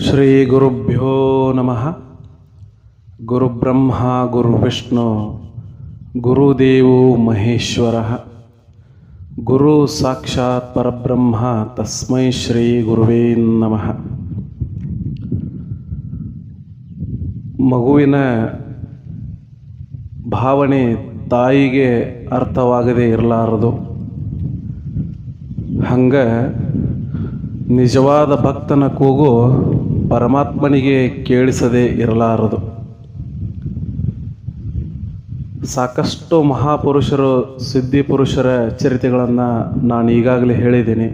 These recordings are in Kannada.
ಶ್ರೀ ಗುರುಭ್ಯೋ ನಮಃ. ಗುರುಬ್ರಹ್ಮ, ಗುರುವಿಷ್ಣು, ಗುರುದೇವೋ ಮಹೇಶ್ವರ. ಗುರು ಸಾಕ್ಷಾತ್ ಪರಬ್ರಹ್ಮ, ತಸ್ಮೈ ಶ್ರೀ ಗುರುವೇ ನಮಃ. ಮಗುವಿನ ಭಾವನೆ ತಾಯಿಗೆ ಅರ್ಥವಾಗದೇ ಇರಲಾರದು. ಹಂಗ ನಿಜವಾದ ಭಕ್ತನ ಕೂಗು ಪರಮಾತ್ಮನಿಗೆ ಕೇಳಿಸದೇ ಇರಲಾರದು. ಸಾಕಷ್ಟು ಮಹಾಪುರುಷರು, ಸಿದ್ಧಿ ಪುರುಷರ ಚರಿತೆಗಳನ್ನು ನಾನು ಈಗಾಗಲೇ ಹೇಳಿದ್ದೀನಿ.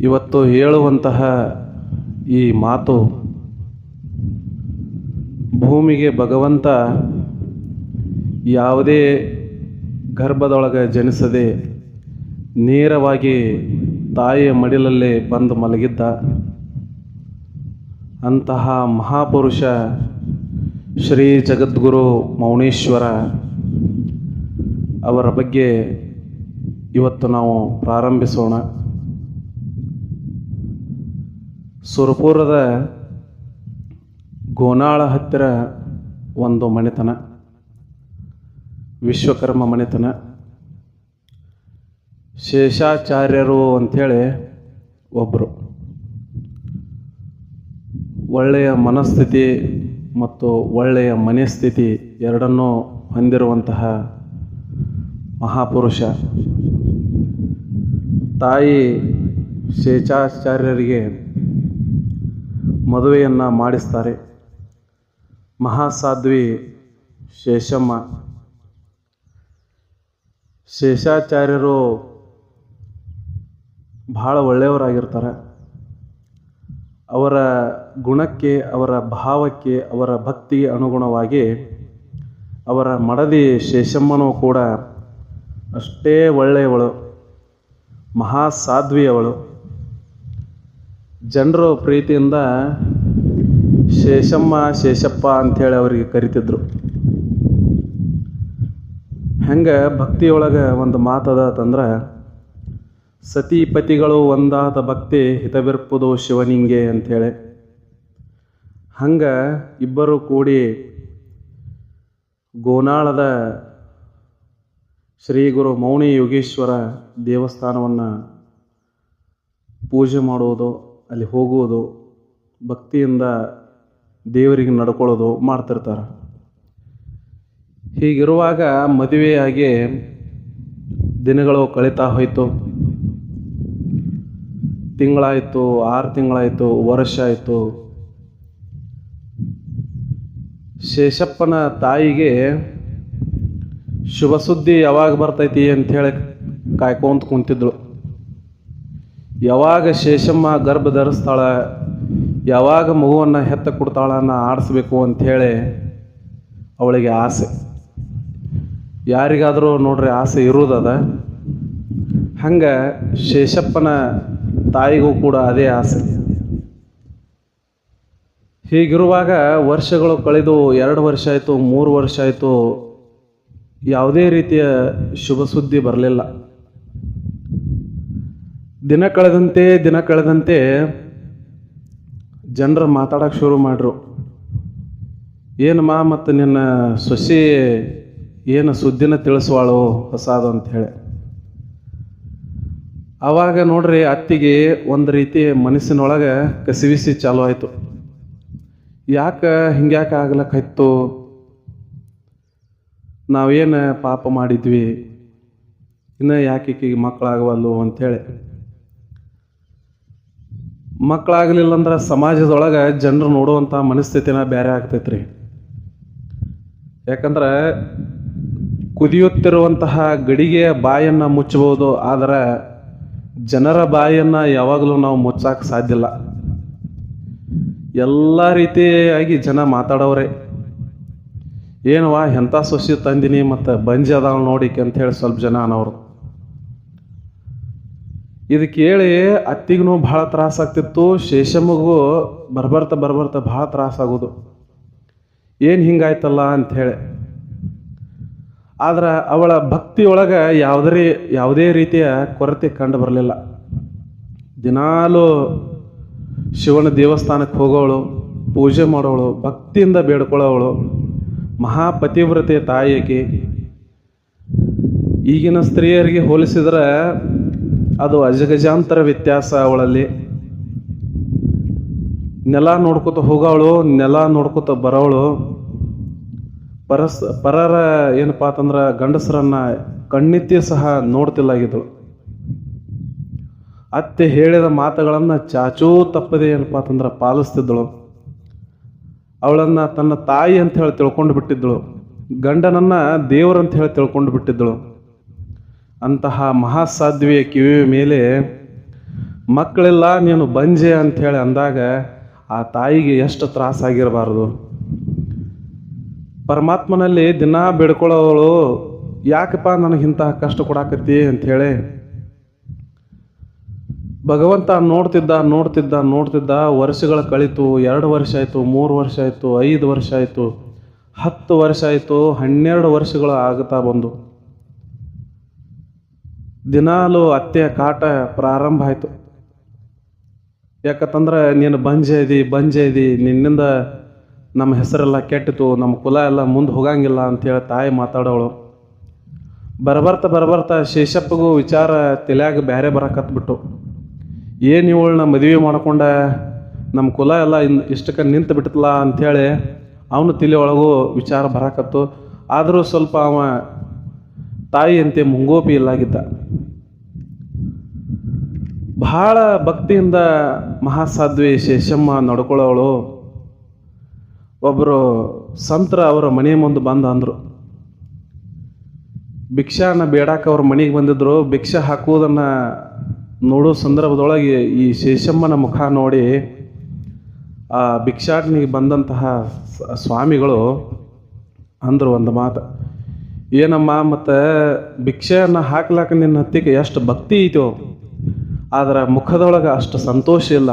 ಇವತ್ತು ಹೇಳುವಂತಹ ಈ ಮಾತು ಭೂಮಿಗೆ ಭಗವಂತ ಯಾವುದೇ ಗರ್ಭದೊಳಗೆ ಜನಿಸದೆ ನೇರವಾಗಿ ತಾಯಿಯ ಮಡಿಲಲ್ಲೇ ಬಂದು ಮಲಗಿದ್ದ. ಅಂತಹ ಮಹಾಪುರುಷ ಶ್ರೀ ಜಗದ್ಗುರು ಮೌನೇಶ್ವರ ಅವರ ಬಗ್ಗೆ ಇವತ್ತು ನಾವು ಪ್ರಾರಂಭಿಸೋಣ. ಸುರಪುರದ ಗೋನಾಳ ಹತ್ತಿರ ಒಂದು ಮನೆತನ, ವಿಶ್ವಕರ್ಮ ಮನೆತನ. ಶೇಷಾಚಾರ್ಯರು ಅಂಥೇಳಿ ಒಬ್ಬರು ಒಳ್ಳೆಯ ಮನಸ್ಥಿತಿ ಮತ್ತು ಒಳ್ಳೆಯ ಮನಸ್ಥಿತಿ ಎರಡನ್ನೂ ಹೊಂದಿರುವಂತಹ ಮಹಾಪುರುಷ. ತಾಯಿ ಶೇಷಾಚಾರ್ಯರಿಗೆ ಮದುವೆಯನ್ನು ಮಾಡಿಸ್ತಾರೆ. ಮಹಾಸಾಧ್ವಿ ಶೇಷಮ್ಮ. ಶೇಷಾಚಾರ್ಯರು ಭಾಳ ಒಳ್ಳೆಯವರಾಗಿರ್ತಾರೆ. ಅವರ ಗುಣಕ್ಕೆ, ಅವರ ಭಾವಕ್ಕೆ, ಅವರ ಭಕ್ತಿಗೆ ಅನುಗುಣವಾಗಿ ಅವರ ಮಡದಿ ಶೇಷಮ್ಮನೂ ಕೂಡ ಅಷ್ಟೇ ಒಳ್ಳೆಯವಳು, ಮಹಾಸಾಧ್ವಿಯವಳು. ಜನರು ಪ್ರೀತಿಯಿಂದ ಶೇಷಮ್ಮ, ಶೇಷಪ್ಪ ಅಂಥೇಳಿ ಅವರಿಗೆ ಕರಿತಿದ್ರು. ಹೆಂಗೆ ಭಕ್ತಿಯೊಳಗೆ ಒಂದು ಮಾತದ ತಂದ್ರೆ ಸತಿಪತಿಗಳು ಒಂದಾದ ಭಕ್ತಿ ಹಿತವಿರ್ಪುದು ಶಿವನಿಂಗೆ ಅಂಥೇಳಿ. ಹಂಗೆ ಇಬ್ಬರು ಕೂಡಿ ಗೋನಾಳದ ಶ್ರೀ ಗುರು ಮೌನಿ ಯೋಗೇಶ್ವರ ದೇವಸ್ಥಾನವನ್ನು ಪೂಜೆ ಮಾಡುವುದು ಅಲ್ಲಿ ಹೋಗುವುದು, ಭಕ್ತಿಯಿಂದ ದೇವರಿಗೆ ನಡ್ಕೊಳ್ಳೋದು ಮಾಡ್ತಿರ್ತಾರೆ. ಹೀಗಿರುವಾಗ ಮದುವೆಯಾಗಿ ದಿನಗಳು ಕಳೀತಾ ಹೋಯಿತು. ತಿಂಗಳಾಯಿತು, ಆರು ತಿಂಗಳಾಯಿತು, ವರ್ಷ ಆಯಿತು. ಶೇಷಪ್ಪನ ತಾಯಿಗೆ ಶುಭ ಸುದ್ದಿ ಯಾವಾಗ ಬರ್ತೈತಿ ಅಂಥೇಳಿ ಕಾಯ್ಕೊಂತ ಕುಂತಿದ್ಳು. ಯಾವಾಗ ಶೇಷಮ್ಮ ಗರ್ಭ ಧರಿಸ್ತಾಳ, ಯಾವಾಗ ಮಗುವನ್ನು ಹೆತ್ತ ಕೊಡ್ತಾಳನ್ನ ಆಡಿಸ್ಬೇಕು ಅಂಥೇಳಿ ಅವಳಿಗೆ ಆಸೆ. ಯಾರಿಗಾದರೂ ನೋಡ್ರಿ ಆಸೆ ಇರುವುದದ ಹಂಗೆ ಶೇಷಪ್ಪನ ತಾಯಿಗೂ ಕೂಡ ಅದೇ ಆಸೆ. ಹೀಗಿರುವಾಗ ವರ್ಷಗಳು ಕಳೆದು ಎರಡು ವರ್ಷ ಆಯಿತು, ಮೂರು ವರ್ಷ ಆಯಿತು, ಯಾವುದೇ ರೀತಿಯ ಶುಭ ಸುದ್ದಿ ಬರಲಿಲ್ಲ. ದಿನ ಕಳೆದಂತೆ ದಿನ ಕಳೆದಂತೆ ಜನರು ಮಾತಾಡೋಕೆ ಶುರು ಮಾಡ್ರು. ಏನಮ್ಮ ಮತ್ತು ನಿನ್ನ ಸೊಸಿ ಏನು ಸುದ್ದಿನ ತಿಳಿಸುವಾಳು ಹೊಸಾದು ಅಂತ ಹೇಳಿ. ಆವಾಗ ನೋಡ್ರಿ ಅತ್ತಿಗೆ ಒಂದು ರೀತಿ ಮನಸ್ಸಿನೊಳಗೆ ಕಸಿವಿಸಿ ಚಾಲು ಆಯಿತು. ಯಾಕೆ ಹಿಂಗ್ಯಾಕೆ ಆಗ್ಲಕ್ಕಾಯ್ತು? ನಾವೇನು ಪಾಪ ಮಾಡಿದ್ವಿ? ಇನ್ನು ಯಾಕೆ ಈಕಿಗೆ ಮಕ್ಕಳಾಗವಲ್ಲು ಅಂಥೇಳಿ ಮಕ್ಕಳಾಗಲಿಲ್ಲ ಅಂದ್ರೆ ಸಮಾಜದೊಳಗೆ ಜನರು ನೋಡುವಂಥ ಮನಸ್ಥಿತಿನ ಬೇರೆ ಆಗ್ತೈತ್ರಿ. ಯಾಕಂದ್ರೆ ಕುದಿಯುತ್ತಿರುವಂತಹ ಗಡಿಗೆಯ ಬಾಯನ್ನು ಮುಚ್ಚಬಹುದು, ಆದರೆ ಜನರ ಬಾಯನ್ನು ಯಾವಾಗಲೂ ನಾವು ಮುಚ್ಚಕ್ಕೆ ಸಾಧ್ಯ ಇಲ್ಲ. ಎಲ್ಲ ರೀತಿಯಾಗಿ ಜನ ಮಾತಾಡೋರೆ ಏನವ ಎಂಥ ಸೊಸಿ ತಂದಿನಿ ಮತ್ತು ಬಂಜಿ ಅದಾವ ನೋಡಿಕೆ ಅಂತ ಹೇಳಿ ಸ್ವಲ್ಪ ಜನ ಅನ್ನೋರು ಇದು ಕೇಳಿ ಅತ್ತಿಗೂ ಭಾಳ ತ್ರಾಸಾಗ್ತಿತ್ತು ಶೇಷಮ್ಮಗೂ ಬರ್ಬರ್ತ ಬರ್ಬರ್ತಾ ಭಾಳ ತ್ರಾಸಾಗೋದು ಏನು ಹಿಂಗಾಯ್ತಲ್ಲ ಅಂಥೇಳಿ ಆದ್ರೆ ಅವಳ ಭಕ್ತಿಯೊಳಗೆ ಯಾವುದೇ ಯಾವುದೇ ರೀತಿಯ ಕೊರತೆ ಕಂಡು ಬರಲಿಲ್ಲ. ದಿನಾಲು ಶಿವನ ದೇವಸ್ಥಾನಕ್ಕೆ ಹೋಗೋಳು ಪೂಜೆ ಮಾಡೋಳು ಭಕ್ತಿಯಿಂದ ಬೇಡ್ಕೊಳ್ಳೋವಳು, ಮಹಾಪತಿವ್ರತೆ ತಾಯಿ ಆಕಿ. ಈಗಿನ ಸ್ತ್ರೀಯರಿಗೆ ಹೋಲಿಸಿದ್ರೆ ಅದು ಅಜಗಜಾಂತರ ವ್ಯತ್ಯಾಸ ಅವಳಲ್ಲಿ. ನೆಲ ನೋಡ್ಕೊತ ಹೋಗೋವಳು, ನೆಲ ನೋಡ್ಕೊತ ಬರೋವಳು ಪರಸ್ ಪರರ ಏನಪ್ಪಾ ಅಂತಂದ್ರೆ ಗಂಡಸರನ್ನ ಕಣ್ಣೆತ್ತಿ ಸಹ ನೋಡ್ತಿಲ್ಲಾಗಿದ್ದಳು. ಅತ್ತೆ ಹೇಳಿದ ಮಾತುಗಳನ್ನು ಚಾಚೂ ತಪ್ಪದೆ ಏನಪ್ಪಾ ಅಂತಂದ್ರೆ ಪಾಲಿಸ್ತಿದ್ದಳು. ಅವಳನ್ನ ತನ್ನ ತಾಯಿ ಅಂತ ಹೇಳಿ ತಿಳ್ಕೊಂಡು ಬಿಟ್ಟಿದ್ದಳು. ಗಂಡನನ್ನ ದೇವರಂತ ಹೇಳಿ ತಿಳ್ಕೊಂಡು ಬಿಟ್ಟಿದ್ದಳು. ಅಂತಹ ಮಹಾಸಾಧ್ವಿಯ ಕಿವಿಯ ಮೇಲೆ, ಮಕ್ಕಳೆಲ್ಲ, ನೀನು ಬಂಜೆ ಅಂತ ಹೇಳಿ ಅಂದಾಗ ಆ ತಾಯಿಗೆ ಎಷ್ಟು ತ್ರಾಸಾಗಿರಬಾರ್ದು. ಪರಮಾತ್ಮನಲ್ಲಿ ದಿನ ಬೇಡ್ಕೊಳ್ಳೋವಳು, ಯಾಕಪ್ಪ ನನಗೆ ಇಂತಹ ಕಷ್ಟ ಕೊಡಾಕತ್ತಿ ಅಂಥೇಳಿ ಭಗವಂತ ನೋಡ್ತಿದ್ದ ನೋಡ್ತಿದ್ದ ನೋಡ್ತಿದ್ದ, ವರ್ಷಗಳ ಕಳಿತು, ಎರಡು ವರ್ಷ ಆಯಿತು, ಮೂರು ವರ್ಷ ಆಯಿತು, ಐದು ವರ್ಷ ಆಯಿತು, ಹತ್ತು ವರ್ಷ ಆಯಿತು, ಹನ್ನೆರಡು ವರ್ಷಗಳು ಆಗುತ್ತಾ ಬಂದು. ದಿನಾಲು ಅತ್ತೆಯ ಕಾಟ ಪ್ರಾರಂಭ ಆಯಿತು. ಯಾಕಂತಂದ್ರೆ ನೀನು ಬಂಜೆ ಇದಿ ಬಂಜೆ ಇದಿ, ನಿನ್ನಿಂದ ನಮ್ಮ ಹೆಸರೆಲ್ಲ ಕೆಟ್ಟಿತು ನಮ್ಮ ಕುಲ ಎಲ್ಲ ಮುಂದೆ ಹೋಗಂಗಿಲ್ಲ ಅಂತೇಳಿ ತಾಯಿ ಮಾತಾಡೋಳು. ಬರಬರ್ತ ಬರಬರ್ತ ಶೇಷಪ್ಪಗೂ ವಿಚಾರ ತಲೆಯಾಗ ಬೇರೆ ಬರಕತ್ಬಿಟ್ಟು ಏನು ಇವಳನ್ನ ಮದುವೆ ಮಾಡ್ಕೊಂಡ ನಮ್ಮ ಕುಲ ಎಲ್ಲ ಇನ್ ಇಷ್ಟಕ್ಕೆ ನಿಂತು ಬಿಟ್ಟಲ್ಲ ಅಂಥೇಳಿ ಅವನು ಒಳಗೂ ವಿಚಾರ ಬರಕತ್ತು. ಆದರೂ ಸ್ವಲ್ಪ ಅವ ತಾಯಿಯಂತೆ ಮುಂಗೋಪಿ ಇಲ್ಲಾಗಿದ್ದ. ಬಹಳ ಭಕ್ತಿಯಿಂದ ಮಹಾಸಾಧ್ವಿ ಶೇಷಮ್ಮ ನಡ್ಕೊಳ್ಳೋವಳು ಒಬ್ಬರು ಸಂತರ ಅವರ ಮನೆ ಮುಂದೆ ಬಂದು ಅಂದರು. ಭಿಕ್ಷಾನ ಬೇಡಾಕ ಅವ್ರ ಮನೆಗೆ ಬಂದಿದ್ದರು ಭಿಕ್ಷೆ ಹಾಕುವುದನ್ನು ನೋಡೋ ಸಂದರ್ಭದೊಳಗೆ ಈ ಶೇಷಮ್ಮನ ಮುಖ ನೋಡಿ ಆ ಭಿಕ್ಷಾಟನಿಗೆ ಬಂದಂತಹ ಸ್ವಾಮಿಗಳು ಅಂದರು ಒಂದು ಮಾತು. ಏನಮ್ಮ ಮತ್ತು ಭಿಕ್ಷೆಯನ್ನು ಹಾಕ್ಲಾಕ ನಿನ್ನ ಹತ್ತಿಗೆ ಎಷ್ಟು ಭಕ್ತಿ ಐತೋ. ಆದ್ರೆ ಮುಖದೊಳಗೆ ಅಷ್ಟು ಸಂತೋಷ ಇಲ್ಲ.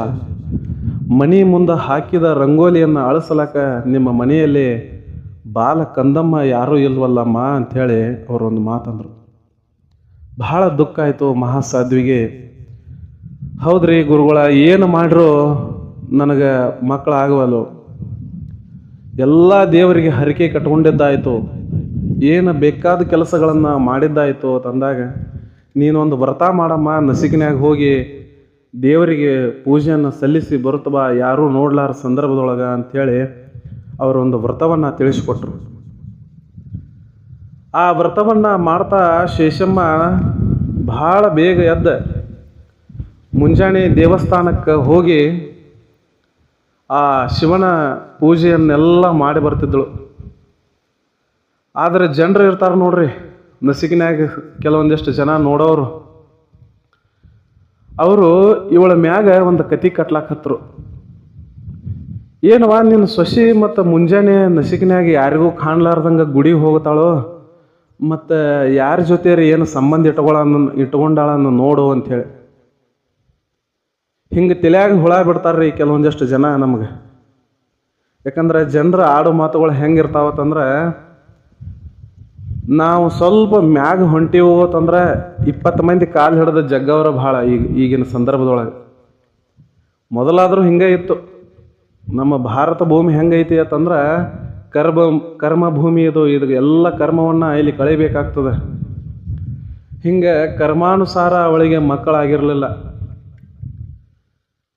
ಮನೆ ಮುಂದೆ ಹಾಕಿದ ರಂಗೋಲಿಯನ್ನು ಅಳಸಲಕ ನಿಮ್ಮ ಮನೆಯಲ್ಲಿ ಬಾಲ ಕಂದಮ್ಮ ಯಾರೂ ಇಲ್ವಲ್ಲಮ್ಮ ಅಂಥೇಳಿ ಅವರೊಂದು ಮಾತಂದರು. ಬಹಳ ದುಃಖ ಆಯಿತು ಮಹಾಸಾಧ್ವಿಗೆ. ಹೌದ್ರಿ ಗುರುಗಳ, ಏನು ಮಾಡ್ರು ನನಗೆ ಮಕ್ಕಳಾಗವಲ್ಲು ಎಲ್ಲ ದೇವರಿಗೆ ಹರಿಕೆ ಕಟ್ಕೊಂಡಿದ್ದಾಯಿತು. ಏನು ಬೇಕಾದ ಕೆಲಸಗಳನ್ನು ಮಾಡಿದ್ದಾಯಿತು ತಂದಾಗ. ನೀನೊಂದು ವ್ರತ ಮಾಡಮ್ಮ, ನಸಿಕಿನ್ಯಾಗ ಹೋಗಿ ದೇವರಿಗೆ ಪೂಜೆಯನ್ನು ಸಲ್ಲಿಸಿ ಬರುತ್ತ ಬಾ ಯಾರೂ ನೋಡ್ಲಾರ ಸಂದರ್ಭದೊಳಗೆ ಅಂಥೇಳಿ ಅವರೊಂದು ವ್ರತವನ್ನು ತಿಳಿಸಿಕೊಟ್ರು. ಆ ವ್ರತವನ್ನು ಮಾಡ್ತಾ ಶೇಷಮ್ಮ ಭಾಳ ಬೇಗ ಎದ್ದ. ಮುಂಜಾನೆ ದೇವಸ್ಥಾನಕ್ಕೆ ಹೋಗಿ ಆ ಶಿವನ ಪೂಜೆಯನ್ನೆಲ್ಲ ಮಾಡಿ ಬರ್ತಿದ್ದಳು. ಆದರೆ ಜನರು ಇರ್ತಾರೆ ನೋಡ್ರಿ ನಸಿಕಿನಾಗ ಕೆಲವೊಂದಿಷ್ಟು ಜನ ನೋಡೋರು. ಅವರು ಇವಳ ಮ್ಯಾಗ ಒಂದು ಕತಿ ಕಟ್ಲಾಕತ್ರು ಏನವ ನಿನ್ನ ಸೊಸಿ ಮತ್ತು ಮುಂಜಾನೆ ನಸಿಕಿನ್ಯಾಗ ಯಾರಿಗೂ ಕಾಣ್ಲಾರ್ದಂಗೆ ಗುಡಿಗೆ ಹೋಗ್ತಾಳೋ? ಮತ್ತು ಯಾರ ಜೊತೆ ಏನು ಸಂಬಂಧ ಇಟ್ಕೊಳ ಇಟ್ಕೊಂಡಾಳನ್ನು ನೋಡು ಅಂಥೇಳಿ ಹಿಂಗೆ ತಲೆಯಾಗ ಹುಳ ಬಿಡ್ತಾರ್ರಿ ಕೆಲವೊಂದಿಷ್ಟು ಜನ ನಮ್ಗೆ. ಯಾಕಂದ್ರೆ ಜನರ ಆಡು ಮಾತುಗಳು ಹೆಂಗಿರ್ತಾವತ್ತಂದ್ರೆ ನಾವು ಸ್ವಲ್ಪ ಮ್ಯಾಗ ಹೊಂಟಿವು ಅಂತಂದ್ರೆ ಇಪ್ಪತ್ತು ಮಂದಿ ಕಾಲು ಹಿಡಿದ ಜಗ್ಗವ್ರ ಭಾಳ ಈಗ ಈಗಿನ ಸಂದರ್ಭದೊಳಗೆ. ಮೊದಲಾದರೂ ಹಿಂಗೆ ಇತ್ತು. ನಮ್ಮ ಭಾರತ ಭೂಮಿ ಹೆಂಗೈತಿ ಅಂತಂದ್ರೆ ಕರ್ಮ ಭೂಮಿ ಇದು ಇದು ಎಲ್ಲ ಕರ್ಮವನ್ನು ಇಲ್ಲಿ ಕಳಿಬೇಕಾಗ್ತದೆ. ಹಿಂಗೆ ಕರ್ಮಾನುಸಾರ ಅವಳಿಗೆ ಮಕ್ಕಳಾಗಿರಲಿಲ್ಲ.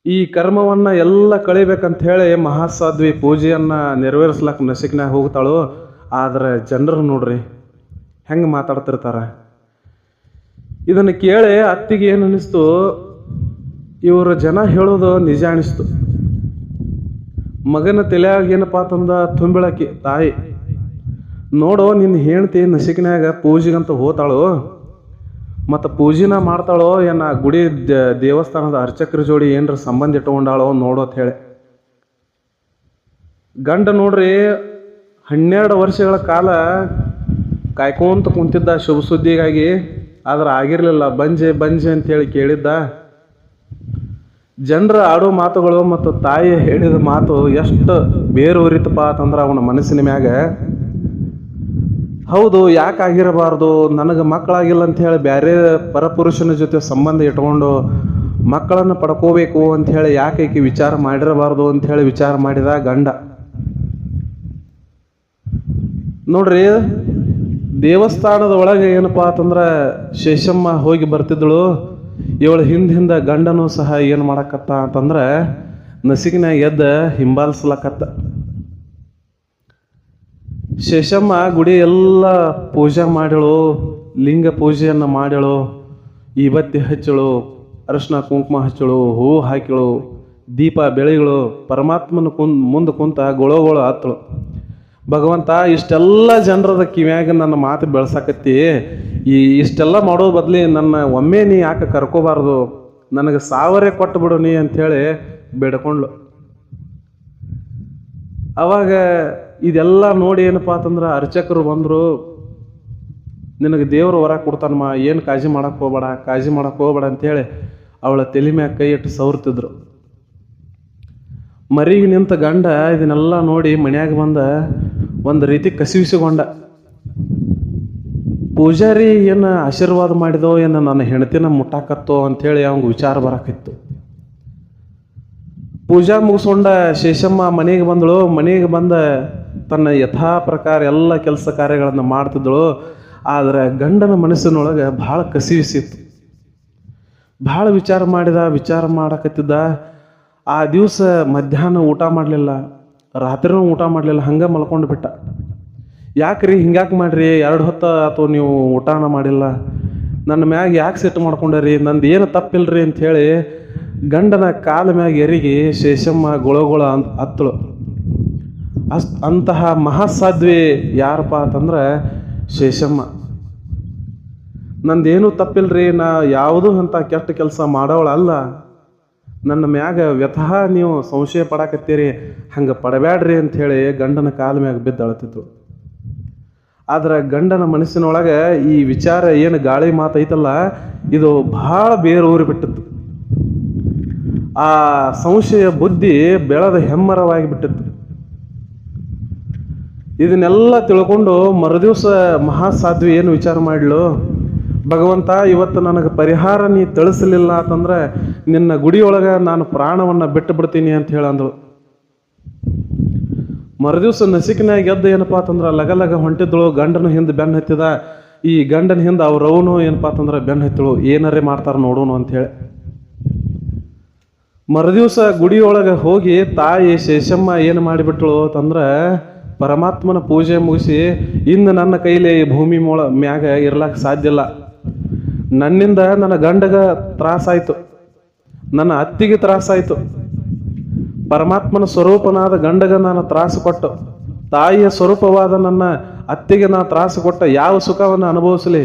ಈ ಕರ್ಮವನ್ನು ಎಲ್ಲ ಕಳಿಬೇಕಂತ ಹೇಳಿ ಮಹಾಸಾಧ್ವಿ ಪೂಜೆಯನ್ನು ನೆರವೇರಿಸ್ಲಕ್ಕ ನಸಿಕ್ನಾಗ ಹೋಗ್ತಾಳು, ಆದರೆ ಜನರು ನೋಡ್ರಿ ಹೆಂಗೆ ಮಾತಾಡ್ತಿರ್ತಾರೆ? ಇದನ್ನು ಕೇಳಿ ಅತ್ತಿಗೆ ಏನು ಅನ್ನಿಸ್ತು ಇವರ ಜನ ಹೇಳೋದು ನಿಜ ಅನಿಸ್ತು. ಮಗನ ತಲೆಯಾಗ ಏನಪ್ಪ ತಂದ? ತುಂಬಿಳಕಿ ತಾಯಿ, ನೋಡು ನಿನ್ನ ಹೆಂಡತಿ ನಸಿಕಿನಾಗ ಪೂಜೆಗಂತ ಹೋತಾಳು? ಮತ್ತು ಪೂಜೆನ ಮಾಡ್ತಾಳೋ? ಏನ ಗುಡಿ ದೇವಸ್ಥಾನದ ಅರ್ಚಕರ ಜೋಡಿ ಏನರ ಸಂಬಂಧ ಇಟ್ಕೊಂಡಾಳೋ ನೋಡು ಅಂತ ಹೇಳಿ. ಗಂಡ ನೋಡ್ರಿ, ಹನ್ನೆರಡು ವರ್ಷಗಳ ಕಾಲ ಕಾಯ್ಕೊಂತ ಕುಂತಿದ್ದ ಶುಭ ಸುದ್ದಿಗಾಗಿ ಆದ್ರೆ ಆಗಿರಲಿಲ್ಲ. ಬಂಜೆ ಬಂಜೆ ಅಂತೇಳಿ ಕೇಳಿದ್ದ. ಜನರ ಆಡೋ ಮಾತುಗಳು ಮತ್ತು ತಾಯಿ ಹೇಳಿದ ಮಾತು ಎಷ್ಟು ಬೇರೂರಿತಪ್ಪ ಅಂತಂದ್ರೆ ಅವನ ಮನಸ್ಸಿನ ಮ್ಯಾಗ. ಹೌದು, ಯಾಕೆ ಆಗಿರಬಾರ್ದು? ನನಗೆ ಮಕ್ಕಳಾಗಿಲ್ಲ ಅಂತ ಹೇಳಿ ಬೇರೆ ಪರಪುರುಷನ ಜೊತೆ ಸಂಬಂಧ ಇಟ್ಕೊಂಡು ಮಕ್ಕಳನ್ನು ಪಡ್ಕೋಬೇಕು ಅಂಥೇಳಿ ಯಾಕೆ ಈಕೆ ವಿಚಾರ ಮಾಡಿರಬಾರ್ದು ಅಂಥೇಳಿ ವಿಚಾರ ಮಾಡಿದ ಗಂಡ. ನೋಡ್ರಿ ದೇವಸ್ಥಾನದ ಒಳಗೆ ಏನಪ್ಪಾ ಅಂತಂದ್ರೆ ಶೇಷಮ್ಮ ಹೋಗಿ ಬರ್ತಿದ್ದಳು. ಇವಳು ಹಿಂದೆ ಹಿಂದೆ ಗಂಡನು ಸಹ ಏನು ಮಾಡಕತ್ತ ಅಂತಂದ್ರೆ ನಸಿಗಿನ ಎದ್ದ ಹಿಂಬಾಲಿಸ್ಲಕತ್ತ. ಶೇಷಮ್ಮ ಗುಡಿ ಎಲ್ಲ ಪೂಜೆ ಮಾಡ್ಯಳು, ಲಿಂಗ ಪೂಜೆಯನ್ನು ಮಾಡ್ಯಳು, ಈಬತ್ತಿ ಹಚ್ಚಳು, ಅರಶಿನ ಕುಂಕುಮ ಹಚ್ಚಳು ಹೂವು ಹಾಕಿಳು ದೀಪ ಬೆಳೆಗಳು ಪರಮಾತ್ಮನ ಕುಂದ್ ಮುಂದೆ ಕುಂತ ಗೊಳಗೋಳು ಹತ್ತಳು ಭಗವಂತ, ಇಷ್ಟೆಲ್ಲ ಜನರದ ಕಿವ್ಯಾಗ ನನ್ನ ಮಾತು ಬೆಳ್ಸಾಕತ್ತಿ, ಈ ಇಷ್ಟೆಲ್ಲ ಮಾಡೋ ಬದಲಿ ನನ್ನ ಒಮ್ಮೆ ನೀ ಯಾಕೆ ಕರ್ಕೋಬಾರ್ದು? ನನಗೆ ಸಾವಿರೇ ಕೊಟ್ಟು ಬಿಡು ನೀ ಅಂಥೇಳಿ ಬೇಡ್ಕೊಂಡ್ಳು ಅವಾಗ ಇದೆಲ್ಲ ನೋಡಿ ಏನಪ್ಪಾ ಅಂತಂದ್ರೆ ಅರ್ಚಕರು ಬಂದರು, ನಿನಗೆ ದೇವ್ರು ಹೊರ ಕೊಡ್ತಾನಮ್ಮ, ಏನು ಕಾಜಿ ಮಾಡಕ್ಕೆ ಹೋಗ್ಬೇಡ, ಕಾಳಜಿ ಮಾಡಕ್ಕೆ ಹೋಗ್ಬೇಡ ಅಂತೇಳಿ ಅವಳ ತಲೆ ಮ್ಯಾಗ ಕೈ ಇಟ್ಟು ಸವರ್ತಿದ್ರು. ಮರಿಗೆ ನಿಂತ ಗಂಡ ಇದನ್ನೆಲ್ಲ ನೋಡಿ ಮನ್ಯಾಗ ಬಂದ ಒಂದು ರೀತಿ ಕಸಿವಿಸಿಕೊಂಡ ಪೂಜಾರಿ ಏನು ಆಶೀರ್ವಾದ ಮಾಡಿದೋ ಏನು ನನ್ನ ಹೆಂಡತಿನ ಮುಟ್ಟಾಕತ್ತೋ ಅಂಥೇಳಿ ಅವಂಗೆ ವಿಚಾರ ಬರಕಿತ್ತು ಪೂಜಾ ಮುಗಿಸ್ಕೊಂಡ ಶೇಷಮ್ಮ ಮನೆಗೆ ಬಂದಳು. ಮನೆಗೆ ಬಂದ ತನ್ನ ಯಥಾ ಪ್ರಕಾರ ಎಲ್ಲ ಕೆಲಸ ಕಾರ್ಯಗಳನ್ನು ಮಾಡ್ತಿದ್ದಳು. ಆದರೆ ಗಂಡನ ಮನಸ್ಸಿನೊಳಗೆ ಭಾಳ ಕಸಿವಿಸಿತ್ತು ಭಾಳ ವಿಚಾರ ಮಾಡಿದ, ವಿಚಾರ ಮಾಡಕತ್ತಿದ್ದ. ಆ ದಿವಸ ಮಧ್ಯಾಹ್ನ ಊಟ ಮಾಡಲಿಲ್ಲ. ರಾತ್ರಿನೂ ಊಟ ಮಾಡಲಿಲ್ಲ, ಹಂಗೆ ಮಲ್ಕೊಂಡು ಬಿಟ್ಟ. ಯಾಕ್ರಿ ಹಿಂಗ್ಯಾಕೆ ಮಾಡ್ರಿ? ಎರಡು ಹೊತ್ತು ಅಥವಾ ನೀವು ಊಟನ ಮಾಡಿಲ್ಲ. ನನ್ನ ಮ್ಯಾಗ ಯಾಕೆ ಸಿಟ್ಟು ಮಾಡ್ಕೊಂಡರಿ? ನಂದು ಏನು ತಪ್ಪಿಲ್ರಿ ಅಂಥೇಳಿ ಗಂಡನ ಕಾಲ ಮ್ಯಾಗ ಎರಿಗಿ ಶೇಷಮ್ಮ ಗೊಳಗೊಳ ಅಂತ ಹತ್ತಳು. ಅಸ್ ಅಂತಹ ಮಹಾಸಾಧ್ವಿ ಯಾರಪ್ಪ ಅಂತಂದ್ರೆ ಶೇಷಮ್ಮ. ನಂದೇನು ತಪ್ಪಿಲ್ರಿ? ನಾ ಯಾವುದೂ ಅಂತ ಕೆಟ್ಟ ಕೆಲಸ ಮಾಡೋಳಲ್ಲ ನನ್ನ ಮ್ಯಾಗ ವ್ಯಥಃ ನೀವು ಸಂಶಯ ಪಡಾಕತ್ತೀರಿ, ಹಂಗೆ ಪಡಬ್ಯಾಡ್ರಿ ಅಂಥೇಳಿ ಗಂಡನ ಕಾಲ ಮ್ಯಾಗ ಬಿದ್ದು ಆದ್ರೆ ಗಂಡನ ಮನಸ್ಸಿನೊಳಗೆ ಈ ವಿಚಾರ ಏನು ಗಾಳಿ ಮಾತೈತಲ್ಲ ಇದು ಭಾಳ ಬೇರೂರಿ ಬಿಟ್ಟಿತ್ತು ಆ ಸಂಶಯ ಬುದ್ಧಿ ಬೆಳೆದ ಹೆಮ್ಮರವಾಗಿ ಬಿಟ್ಟಿತ್ತು ಇದನ್ನೆಲ್ಲ ತಿಳ್ಕೊಂಡು ಮರುದಿವಸ ಮಹಾಸಾಧ್ವಿ ಏನು ವಿಚಾರ ಮಾಡ್ಲು? ಭಗವಂತ, ಇವತ್ತು ನನಗೆ ಪರಿಹಾರ ನೀ ತಿಳಿಸಲಿಲ್ಲ ಅಂತಂದ್ರೆ ನಿನ್ನ ಗುಡಿಯೊಳಗೆ ನಾನು ಪ್ರಾಣವನ್ನು ಬಿಟ್ಟು ಬಿಡ್ತೀನಿ ಅಂತ ಹೇಳಂದಳು ಮರುದಿವಸ ನಸಿಕಿನಾಗ ಎದ್ದ ಏನಪ್ಪಾ ಅಂತಂದ್ರೆ ಲಗ ಲಗ ಹೊಂಟಿದ್ದಳು, ಗಂಡನ ಹಿಂದೆ ಬೆನ್ನು ಹತ್ತಿದ. ಈ ಗಂಡನ ಹಿಂದೆ ಅವ್ರವನು ಏನಪ್ಪಾ ಅಂತಂದ್ರೆ ಬೆನ್ನು ಹತ್ತಿಳು. ಏನಾರೇ ಮಾಡ್ತಾರೆ ನೋಡೋಣ ಅಂತೇಳಿ ಮರುದಿವ್ಸ ಗುಡಿಯೊಳಗೆ ಹೋಗಿ ತಾಯಿ ಶೇಷಮ್ಮ ಏನು ಮಾಡಿಬಿಟ್ಳು ಅಂತಂದ್ರೆ ಪರಮಾತ್ಮನ ಪೂಜೆ ಮುಗಿಸಿ ಇಂದು ನನ್ನ ಕೈಲಿ ಈ ಭೂಮಿ ಮೊಳ ಮ್ಯಾಗ ಇರ್ಲಕ್ಕೆ ಸಾಧ್ಯ ಇಲ್ಲ. ನನ್ನಿಂದ ನನ್ನ ಗಂಡಗ ತ್ರಾಸಾಯ್ತು. ನನ್ನ ಅತ್ತಿಗೆ ತ್ರಾಸಾಯ್ತು. ಪರಮಾತ್ಮನ ಸ್ವರೂಪನಾದ ಗಂಡಗ ನಾನು ತ್ರಾಸು ಕೊಟ್ಟು, ತಾಯಿಯ ಸ್ವರೂಪವಾದ ನನ್ನ ಅತ್ತಿಗೆ ನಾ ತ್ರಾಸು ಕೊಟ್ಟ ಯಾವ ಸುಖವನ್ನು ಅನುಭವಿಸಲಿ?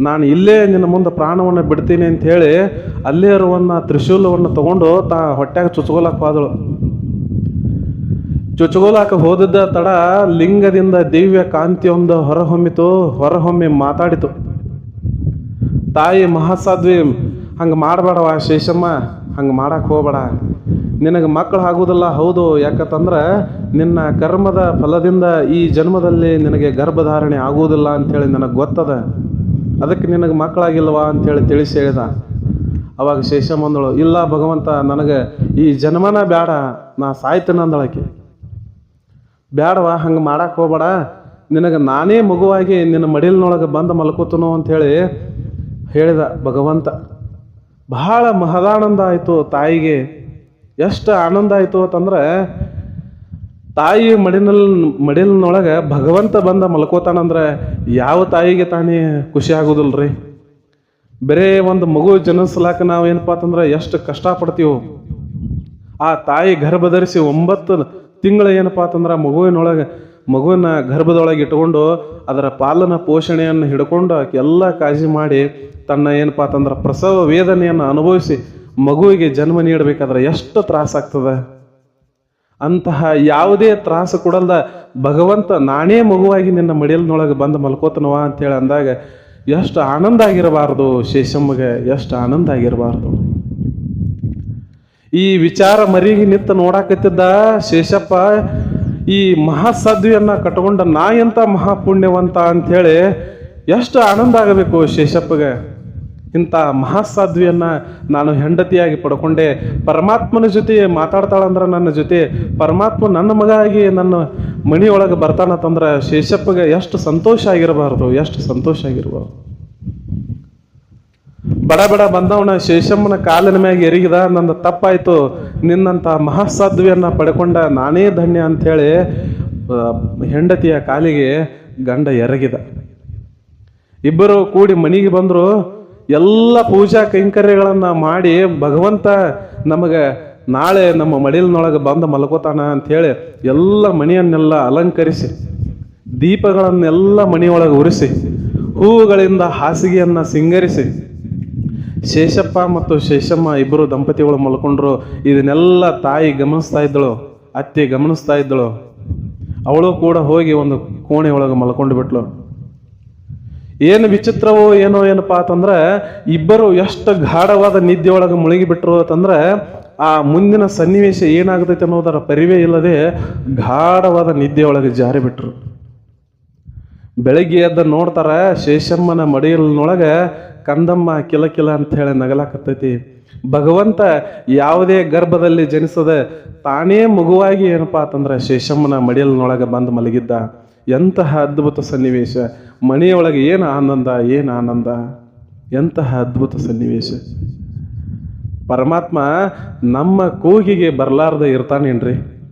ನಾನು ಇಲ್ಲೇ ನಿನ್ನ ಮುಂದೆ ಪ್ರಾಣವನ್ನು ಬಿಡ್ತೀನಿ ಅಂತ ಹೇಳಿ ಅಲ್ಲೇ ಇರುವನ್ನ ತ್ರಿಶೂಲವನ್ನು ತಗೊಂಡು ತಾ ಹೊಟ್ಟೆಗ ಚುಚ್ಕೋಲಾಕ ಹೋದಳು. ಚುಚ್ಕೋಲಾಕ ಹೋದದ್ದ ತಡ ಲಿಂಗದಿಂದ ದಿವ್ಯ ಕಾಂತಿಯೊಂದು ಹೊರಹೊಮ್ಮಿತು, ಹೊರಹೊಮ್ಮಿ ಮಾತಾಡಿತು. ತಾಯಿ ಮಹಾಸಾಧ್ವಿ ಹಂಗೆ ಮಾಡಬೇಡವ ಶೇಷಮ್ಮ, ಹಂಗೆ ಮಾಡಕ್ಕೆ ಹೋಗಬೇಡ. ನಿನಗೆ ಮಕ್ಕಳು ಆಗೋದಿಲ್ಲ, ಹೌದು. ಯಾಕಂತಂದ್ರೆ ನಿನ್ನ ಕರ್ಮದ ಫಲದಿಂದ ಈ ಜನ್ಮದಲ್ಲಿ ನಿನಗೆ ಗರ್ಭಧಾರಣೆ ಆಗುವುದಿಲ್ಲ ಅಂಥೇಳಿ ನನಗೆ ಗೊತ್ತದ. ಅದಕ್ಕೆ ನಿನಗೆ ಮಕ್ಕಳಾಗಿಲ್ವಾ ಅಂಥೇಳಿ ತಿಳಿಸಿ ಹೇಳಿದ. ಅವಾಗ ಶೇಷಮ್ಮ ಅಂದಳು, ಇಲ್ಲ ಭಗವಂತ, ನನಗೆ ಈ ಜನ್ಮನ ಬೇಡ ನಾ ಸಾಯ್ತೇನೆ ಅಂದಳಕ್ಕೆ. ಬೇಡವಾ ಹಂಗೆ ಮಾಡಕ್ಕೆ ಹೋಗಬೇಡ. ನಿನಗೆ ನಾನೇ ಮಗುವಾಗಿ ನಿನ್ನ ಮಡಿಲಿನೊಳಗೆ ಬಂದು ಮಲ್ಕೋತನೋ ಅಂಥೇಳಿ ಹೇಳಿದ ಭಗವಂತ, ಬಹಳ ಮಹದಾನಂದ ಆಯಿತು ತಾಯಿಗೆ. ಎಷ್ಟು ಆನಂದ ಆಯಿತು ಅಂತಂದ್ರೆ, ತಾಯಿ ಮಡಿನಲ್, ಮಡಿಲಿನೊಳಗೆ ಭಗವಂತ ಬಂದ ಮಲ್ಕೋತಾನಂದ್ರೆ ಯಾವ ತಾಯಿಗೆ ತಾನೇ ಖುಷಿ ಆಗೋದಿಲ್ರಿ? ಬೇರೆ ಒಂದು ಮಗು ಜನಿಸ್ಲಾಕ ನಾವು ಏನಪ್ಪಾ ಅಂತಂದ್ರೆ ಎಷ್ಟು ಕಷ್ಟಪಡ್ತೀವೋ. ಆ ತಾಯಿ ಗರ್ಭಧರಿಸಿ ಒಂಬತ್ತು ತಿಂಗಳು ಏನಪ್ಪಾ ಅಂತಂದ್ರೆ ಮಗುವಿನೊಳಗೆ ಮಗುವಿನ ಗರ್ಭದೊಳಗೆ ಇಟ್ಕೊಂಡು ಅದರ ಪಾಲನ ಪೋಷಣೆಯನ್ನು ಹಿಡ್ಕೊಂಡು ಎಲ್ಲ ಕಾಳಜಿ ಮಾಡಿ ತನ್ನ ಏನಪ್ಪಾ ಅಂತಂದ್ರೆ ಪ್ರಸವ ವೇದನೆಯನ್ನು ಅನುಭವಿಸಿ ಮಗುವಿಗೆ ಜನ್ಮ ನೀಡಬೇಕಾದ್ರೆ ಎಷ್ಟು ತ್ರಾಸಾಗ್ತದೆ ಅಂತಹ ಯಾವುದೇ ತ್ರಾಸು ಕೊಡಲ್ದ ಭಗವಂತ ನಾನೇ ಮಗುವಾಗಿ ನಿನ್ನ ಮಡಿಯಲ್ನೊಳಗೆ ಬಂದು ಮಲ್ಕೋತನವ ಅಂತೇಳಿ ಅಂದಾಗ ಎಷ್ಟು ಆನಂದ ಆಗಿರಬಾರ್ದು ಶೇಷಮ್ಮಗೆ, ಎಷ್ಟು ಆನಂದ ಆಗಿರಬಾರ್ದು. ಈ ವಿಚಾರ ಮರಿಗೆ ನಿಂತು ನೋಡಾಕತ್ತಿದ್ದ ಶೇಷಪ್ಪ ಈ ಮಹಾಸಾಧ್ವಿಯನ್ನು ಕಟ್ಕೊಂಡ ನಾ ಎಂಥ ಮಹಾಪುಣ್ಯವಂತ ಅಂಥೇಳಿ ಎಷ್ಟು ಆನಂದ ಆಗಬೇಕು ಶೇಷಪ್ಪಗೆ. ಇಂಥ ಮಹಾಸಾಧ್ವಿಯನ್ನು ನಾನು ಹೆಂಡತಿಯಾಗಿ ಪಡ್ಕೊಂಡೆ. ಪರಮಾತ್ಮನ ಜೊತೆ ಮಾತಾಡ್ತಾಳಂದ್ರೆ ನನ್ನ ಜೊತೆ. ಪರಮಾತ್ಮ ನನ್ನ ಮಗ ಆಗಿ ನನ್ನ ಮನೆಯೊಳಗೆ ಬರ್ತಾನತಂದ್ರೆ ಶೇಷಪ್ಪಗೆ ಎಷ್ಟು ಸಂತೋಷ ಆಗಿರಬಾರ್ದು, ಎಷ್ಟು ಸಂತೋಷ ಆಗಿರಬಾರ್ದು. ಬಡ ಬಡ ಬಂದವನ ಶೇಷಮ್ಮನ ಕಾಲಿನ ಮ್ಯಾಗ ಎರಿಗಿದ ನನ್ನ ತಪ್ಪಾಯಿತು. ನಿನ್ನಂಥ ಮಹಾಸಾಧ್ವಿಯನ್ನ ಪಡ್ಕೊಂಡ ನಾನೇ ಧನ್ಯ ಅಂಥೇಳಿ ಹೆಂಡತಿಯ ಕಾಲಿಗೆ ಗಂಡ ಎರಗಿದ. ಇಬ್ಬರು ಕೂಡಿ ಮನೆಗೆ ಬಂದ್ರು. ಎಲ್ಲ ಪೂಜಾ ಕೈಂಕರ್ಯಗಳನ್ನು ಮಾಡಿ ಭಗವಂತ ನಮಗೆ ನಾಳೆ ನಮ್ಮ ಮಡಿಲಿನೊಳಗೆ ಬಂದು ಮಲ್ಕೋತಾನ ಅಂಥೇಳಿ ಎಲ್ಲ ಮನೆಯನ್ನೆಲ್ಲ ಅಲಂಕರಿಸಿ, ದೀಪಗಳನ್ನೆಲ್ಲ ಮನೆಯೊಳಗೆ ಉರಿಸಿ, ಹೂವುಗಳಿಂದ ಹಾಸಿಗೆಯನ್ನ ಸಿಂಗರಿಸಿ ಶೇಷಪ್ಪ ಮತ್ತು ಶೇಷಮ್ಮ ಇಬ್ಬರು ದಂಪತಿಗಳು ಮಲ್ಕೊಂಡ್ರು. ಇದನ್ನೆಲ್ಲ ತಾಯಿ ಗಮನಿಸ್ತಾ ಇದ್ದಳು, ಅತ್ತೆ ಗಮನಿಸ್ತಾ ಇದ್ದಳು. ಅವಳು ಕೂಡ ಹೋಗಿ ಒಂದು ಕೋಣೆ ಒಳಗೆ ಮಲ್ಕೊಂಡು ಬಿಟ್ಲು. ಏನು ವಿಚಿತ್ರವೋ ಏನೋ ಏನಪ್ಪಾ ಅಂತಂದ್ರೆ, ಇಬ್ಬರು ಎಷ್ಟು ಗಾಢವಾದ ನಿದ್ದೆ ಒಳಗೆ ಮುಳುಗಿ ಬಿಟ್ರು ಅಂತಂದ್ರೆ, ಆ ಮುಂದಿನ ಸನ್ನಿವೇಶ ಏನಾಗುತ್ತೈತೆ ಅನ್ನೋದರ ಪರಿವೇ ಇಲ್ಲದೆ ಗಾಢವಾದ ನಿದ್ದೆ ಒಳಗೆ ಜಾರಿ ಬಿಟ್ರು. ಬೆಳಗ್ಗೆ ಎದ್ದ ನೋಡ್ತಾರೆ, ಶೇಷಮ್ಮನ ಮಡಿಯಲ್ನೊಳಗೆ ಕಂದಮ್ಮ ಕಿಲ ಕಿಲ ಅಂತ ಹೇಳಿ ನಗಲಾಕತ್ತೈತಿ. ಭಗವಂತ ಯಾವುದೇ ಗರ್ಭದಲ್ಲಿ ಜನಿಸದ ತಾನೇ ಮಗುವಾಗಿ ಏನಪ್ಪಾ ಅಂತಂದ್ರೆ ಶೇಷಮ್ಮನ ಮಡಿಯಲ್ನೊಳಗೆ ಬಂದು ಮಲಗಿದ್ದ. ಎಂತಹ ಅದ್ಭುತ ಸನ್ನಿವೇಶ. ಮನೆಯೊಳಗೆ ಏನು ಆನಂದ ಏನು ಆನಂದ? ಎಂತಹ ಅದ್ಭುತ ಸನ್ನಿವೇಶ. ಪರಮಾತ್ಮ ನಮ್ಮ ಕೂಗಿಗೆ ಬರಲಾರ್ದ ಇರ್ತಾನೇನ್ರಿ?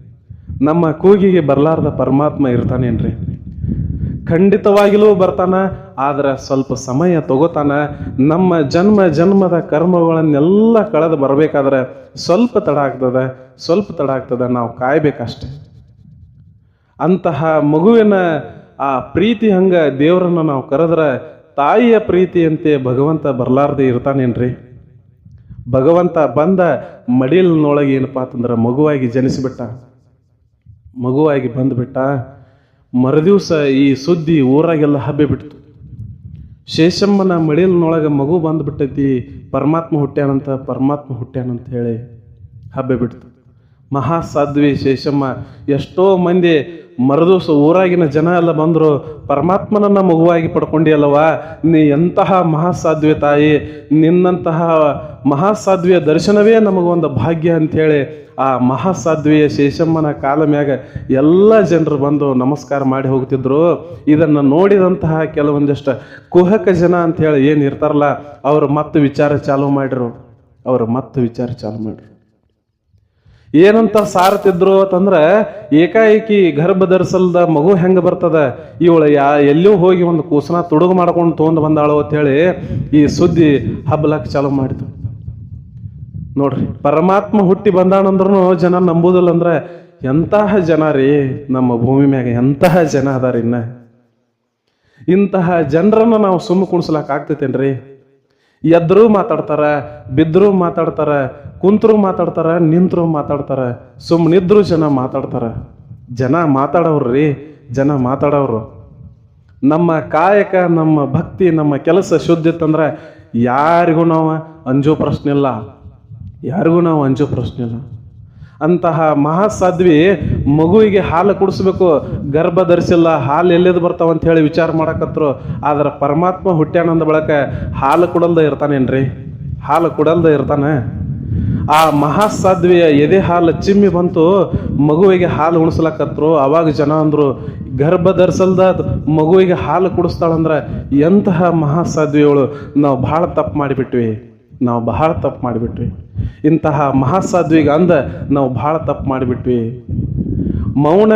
ನಮ್ಮ ಕೂಗಿಗೆ ಬರಲಾರ್ದ ಪರಮಾತ್ಮ ಇರ್ತಾನೇನ್ರಿ? ಖಂಡಿತವಾಗಿಲೂ ಬರ್ತಾನ, ಆದ್ರೆ ಸ್ವಲ್ಪ ಸಮಯ ತಗೋತಾನ. ನಮ್ಮ ಜನ್ಮ ಜನ್ಮದ ಕರ್ಮಗಳನ್ನೆಲ್ಲ ಕಳೆದು ಬರಬೇಕಾದ್ರೆ ಸ್ವಲ್ಪ ತಡ ಆಗ್ತದೆ, ಸ್ವಲ್ಪ ತಡ ಆಗ್ತದೆ, ನಾವು ಕಾಯ್ಬೇಕಷ್ಟೆ. ಅಂತಹ ಮಗುವಿನ ಆ ಪ್ರೀತಿ ಹಂಗ ದೇವರನ್ನ ನಾವು ಕರೆದ್ರೆ ತಾಯಿಯ ಪ್ರೀತಿಯಂತೆ ಭಗವಂತ ಬರಲಾರ್ದೆ ಇರ್ತಾನೇನ್ರಿ? ಭಗವಂತ ಬಂದ ಮಡಿಲಿನೊಳಗೆ ಏನಪ್ಪಾ ಅಂತಂದ್ರೆ ಮಗುವಾಗಿ ಜನಿಸಿಬಿಟ್ಟ. ಮಗುವಾಗಿ ಬಂದ್ಬಿಟ್ಟ. ಮರುದಿವ್ಸ ಈ ಸುದ್ದಿ ಊರಾಗೆಲ್ಲ ಹಬ್ಬಿ ಬಿಡ್ತು. ಶೇಷಮ್ಮನ ಮಡಿಲಿನೊಳಗೆ ಮಗು ಬಂದುಬಿಟ್ಟೈತಿ, ಪರಮಾತ್ಮ ಹುಟ್ಟ್ಯಾನಂತ ಪರಮಾತ್ಮ ಹುಟ್ಟ್ಯಾನಂತ ಹೇಳಿ ಹಬ್ಬೆ ಬಿಡ್ತು. ಮಹಾಸಾಧ್ವಿ ಶೇಷಮ್ಮ, ಎಷ್ಟೋ ಮಂದಿ ಮರುದಿವ್ಸ ಊರಾಗಿನ ಜನ ಎಲ್ಲ ಬಂದರು, ಪರಮಾತ್ಮನನ್ನು ಮಗುವಾಗಿ ಪಡ್ಕೊಂಡಿಯಲ್ಲವಾ ನೀ ಎಂತಹ ಮಹಾಸಾಧ್ವಿ ತಾಯಿ, ನಿನ್ನಂತಹ ಮಹಾಸಾಧ್ವಿಯ ದರ್ಶನವೇ ನಮಗೊಂದು ಭಾಗ್ಯ ಅಂಥೇಳಿ ಆ ಮಹಾಸಾಧ್ವಿಯ ಶೇಷಮ್ಮನ ಕಾಲ ಮ್ಯಾಗ ಎಲ್ಲ ಜನರು ಬಂದು ನಮಸ್ಕಾರ ಮಾಡಿ ಹೋಗ್ತಿದ್ರು. ಇದನ್ನು ನೋಡಿದಂತಹ ಕೆಲವೊಂದಿಷ್ಟು ಕುಹಕ ಜನ ಅಂತ ಹೇಳಿ ಏನು ಇರ್ತಾರಲ್ಲ, ಅವರು ಮತ್ತೆ ವಿಚಾರ ಚಾಲು ಮಾಡಿರು. ಅವರು ಮತ್ತೆ ವಿಚಾರ ಚಾಲು ಮಾಡ್ರು. ಏನಂತ ಸಾರತಿದ್ರು ಅಂತಂದ್ರೆ ಏಕಾಏಕಿ ಗರ್ಭ ಧರಿಸಲ್ದ ಮಗು ಹೆಂಗೆ ಬರ್ತದ? ಇವಳು ಯಾ ಎಲ್ಲೂ ಹೋಗಿ ಒಂದು ಕೂಸನ ತುಡುಗು ಮಾಡ್ಕೊಂಡು ತೊಗೊಂಡು ಬಂದಾಳು ಅಂತ ಹೇಳಿ ಈ ಸುದ್ದಿ ಹಬ್ಬಲಕ್ಕೆ ಚಾಲು ಮಾಡಿತು. ನೋಡ್ರಿ, ಪರಮಾತ್ಮ ಹುಟ್ಟಿ ಬಂದಾನಂದ್ರೂ ಜನ ನಂಬುದಿಲ್ಲ ಅಂದ್ರೆ ಎಂತಹ ಜನ ರೀ ನಮ್ಮ ಭೂಮಿ ಮ್ಯಾಗ, ಎಂತಹ ಜನ ಅದಾರ ಇನ್ನ ಇಂತಹ ಜನರನ್ನು ನಾವು ಸುಮ್ಮ ಕುಣಿಸ್ಲಾಕ ಆಗ್ತೈತೇನ್ರಿ? ಎದ್ರು ಮಾತಾಡ್ತಾರ, ಬಿದ್ರು ಮಾತಾಡ್ತಾರ, ಕುಂತರೂ ಮಾತಾಡ್ತಾರ, ನಿಂತರೂ ಮಾತಾಡ್ತಾರ ಸುಮ್ಮನಿದ್ರು ಜನ ಮಾತಾಡ್ತಾರ. ಜನ ಮಾತಾಡೋರ್ರಿ, ಜನ ಮಾತಾಡೋರು. ನಮ್ಮ ಕಾಯಕ, ನಮ್ಮ ಭಕ್ತಿ, ನಮ್ಮ ಕೆಲಸ ಶುದ್ಧ ಇತ್ತಂದ್ರೆ ಯಾರಿಗೂ ನಾವು ಅಂಜೋ ಪ್ರಶ್ನೆ ಇಲ್ಲ. ಯಾರಿಗೂ ನಾವು ಅಂಜೋ ಪ್ರಶ್ನೆ ಇಲ್ಲ. ಅಂತಹ ಮಹಾಸಾಧ್ವಿ ಮಗುವಿಗೆ ಹಾಲು ಕುಡಿಸ್ಬೇಕು. ಗರ್ಭ ಧರಿಸಿಲ್ಲ ಹಾಲು ಎಲ್ಲಿದು ಬರ್ತಾವ ಅಂತ ಹೇಳಿ ವಿಚಾರ ಮಾಡಕತ್ರು. ಆದ್ರೆ ಪರಮಾತ್ಮ ಹುಟ್ಟ್ಯಾನಂದ ಬಳಕ ಹಾಲು ಕೊಡಲ್ದ ಇರ್ತಾನೇನ್ರಿ? ಹಾಲು ಕೊಡಲ್ದ ಇರ್ತಾನೆ. ಆ ಮಹಾಸಾಧ್ವಿಯ ಎದೆ ಹಾಲು ಚಿಮ್ಮಿ ಬಂತು, ಮಗುವಿಗೆ ಹಾಲು ಉಣಿಸ್ಲಕತ್ರು. ಅವಾಗ ಜನ ಅಂದ್ರು ಗರ್ಭ ಧರಿಸಲ್ದ ಮಗುವಿಗೆ ಹಾಲು ಕುಡಿಸ್ತಾಳಂದ್ರೆ ಎಂತಹ ಮಹಾಸಾಧ್ವಿಯವಳು ನಾವು ಭಾಳ ತಪ್ಪು ಮಾಡಿಬಿಟ್ವಿ. ನಾವು ಬಹಳ ತಪ್ಪು ಮಾಡಿಬಿಟ್ವಿ. ಇಂತಹ ಮಹಾಸಾಧ್ವಿಗ ಅಂದ ನಾವು ಬಹಳ ತಪ್ಪು ಮಾಡಿಬಿಟ್ವಿ. ಮೌನ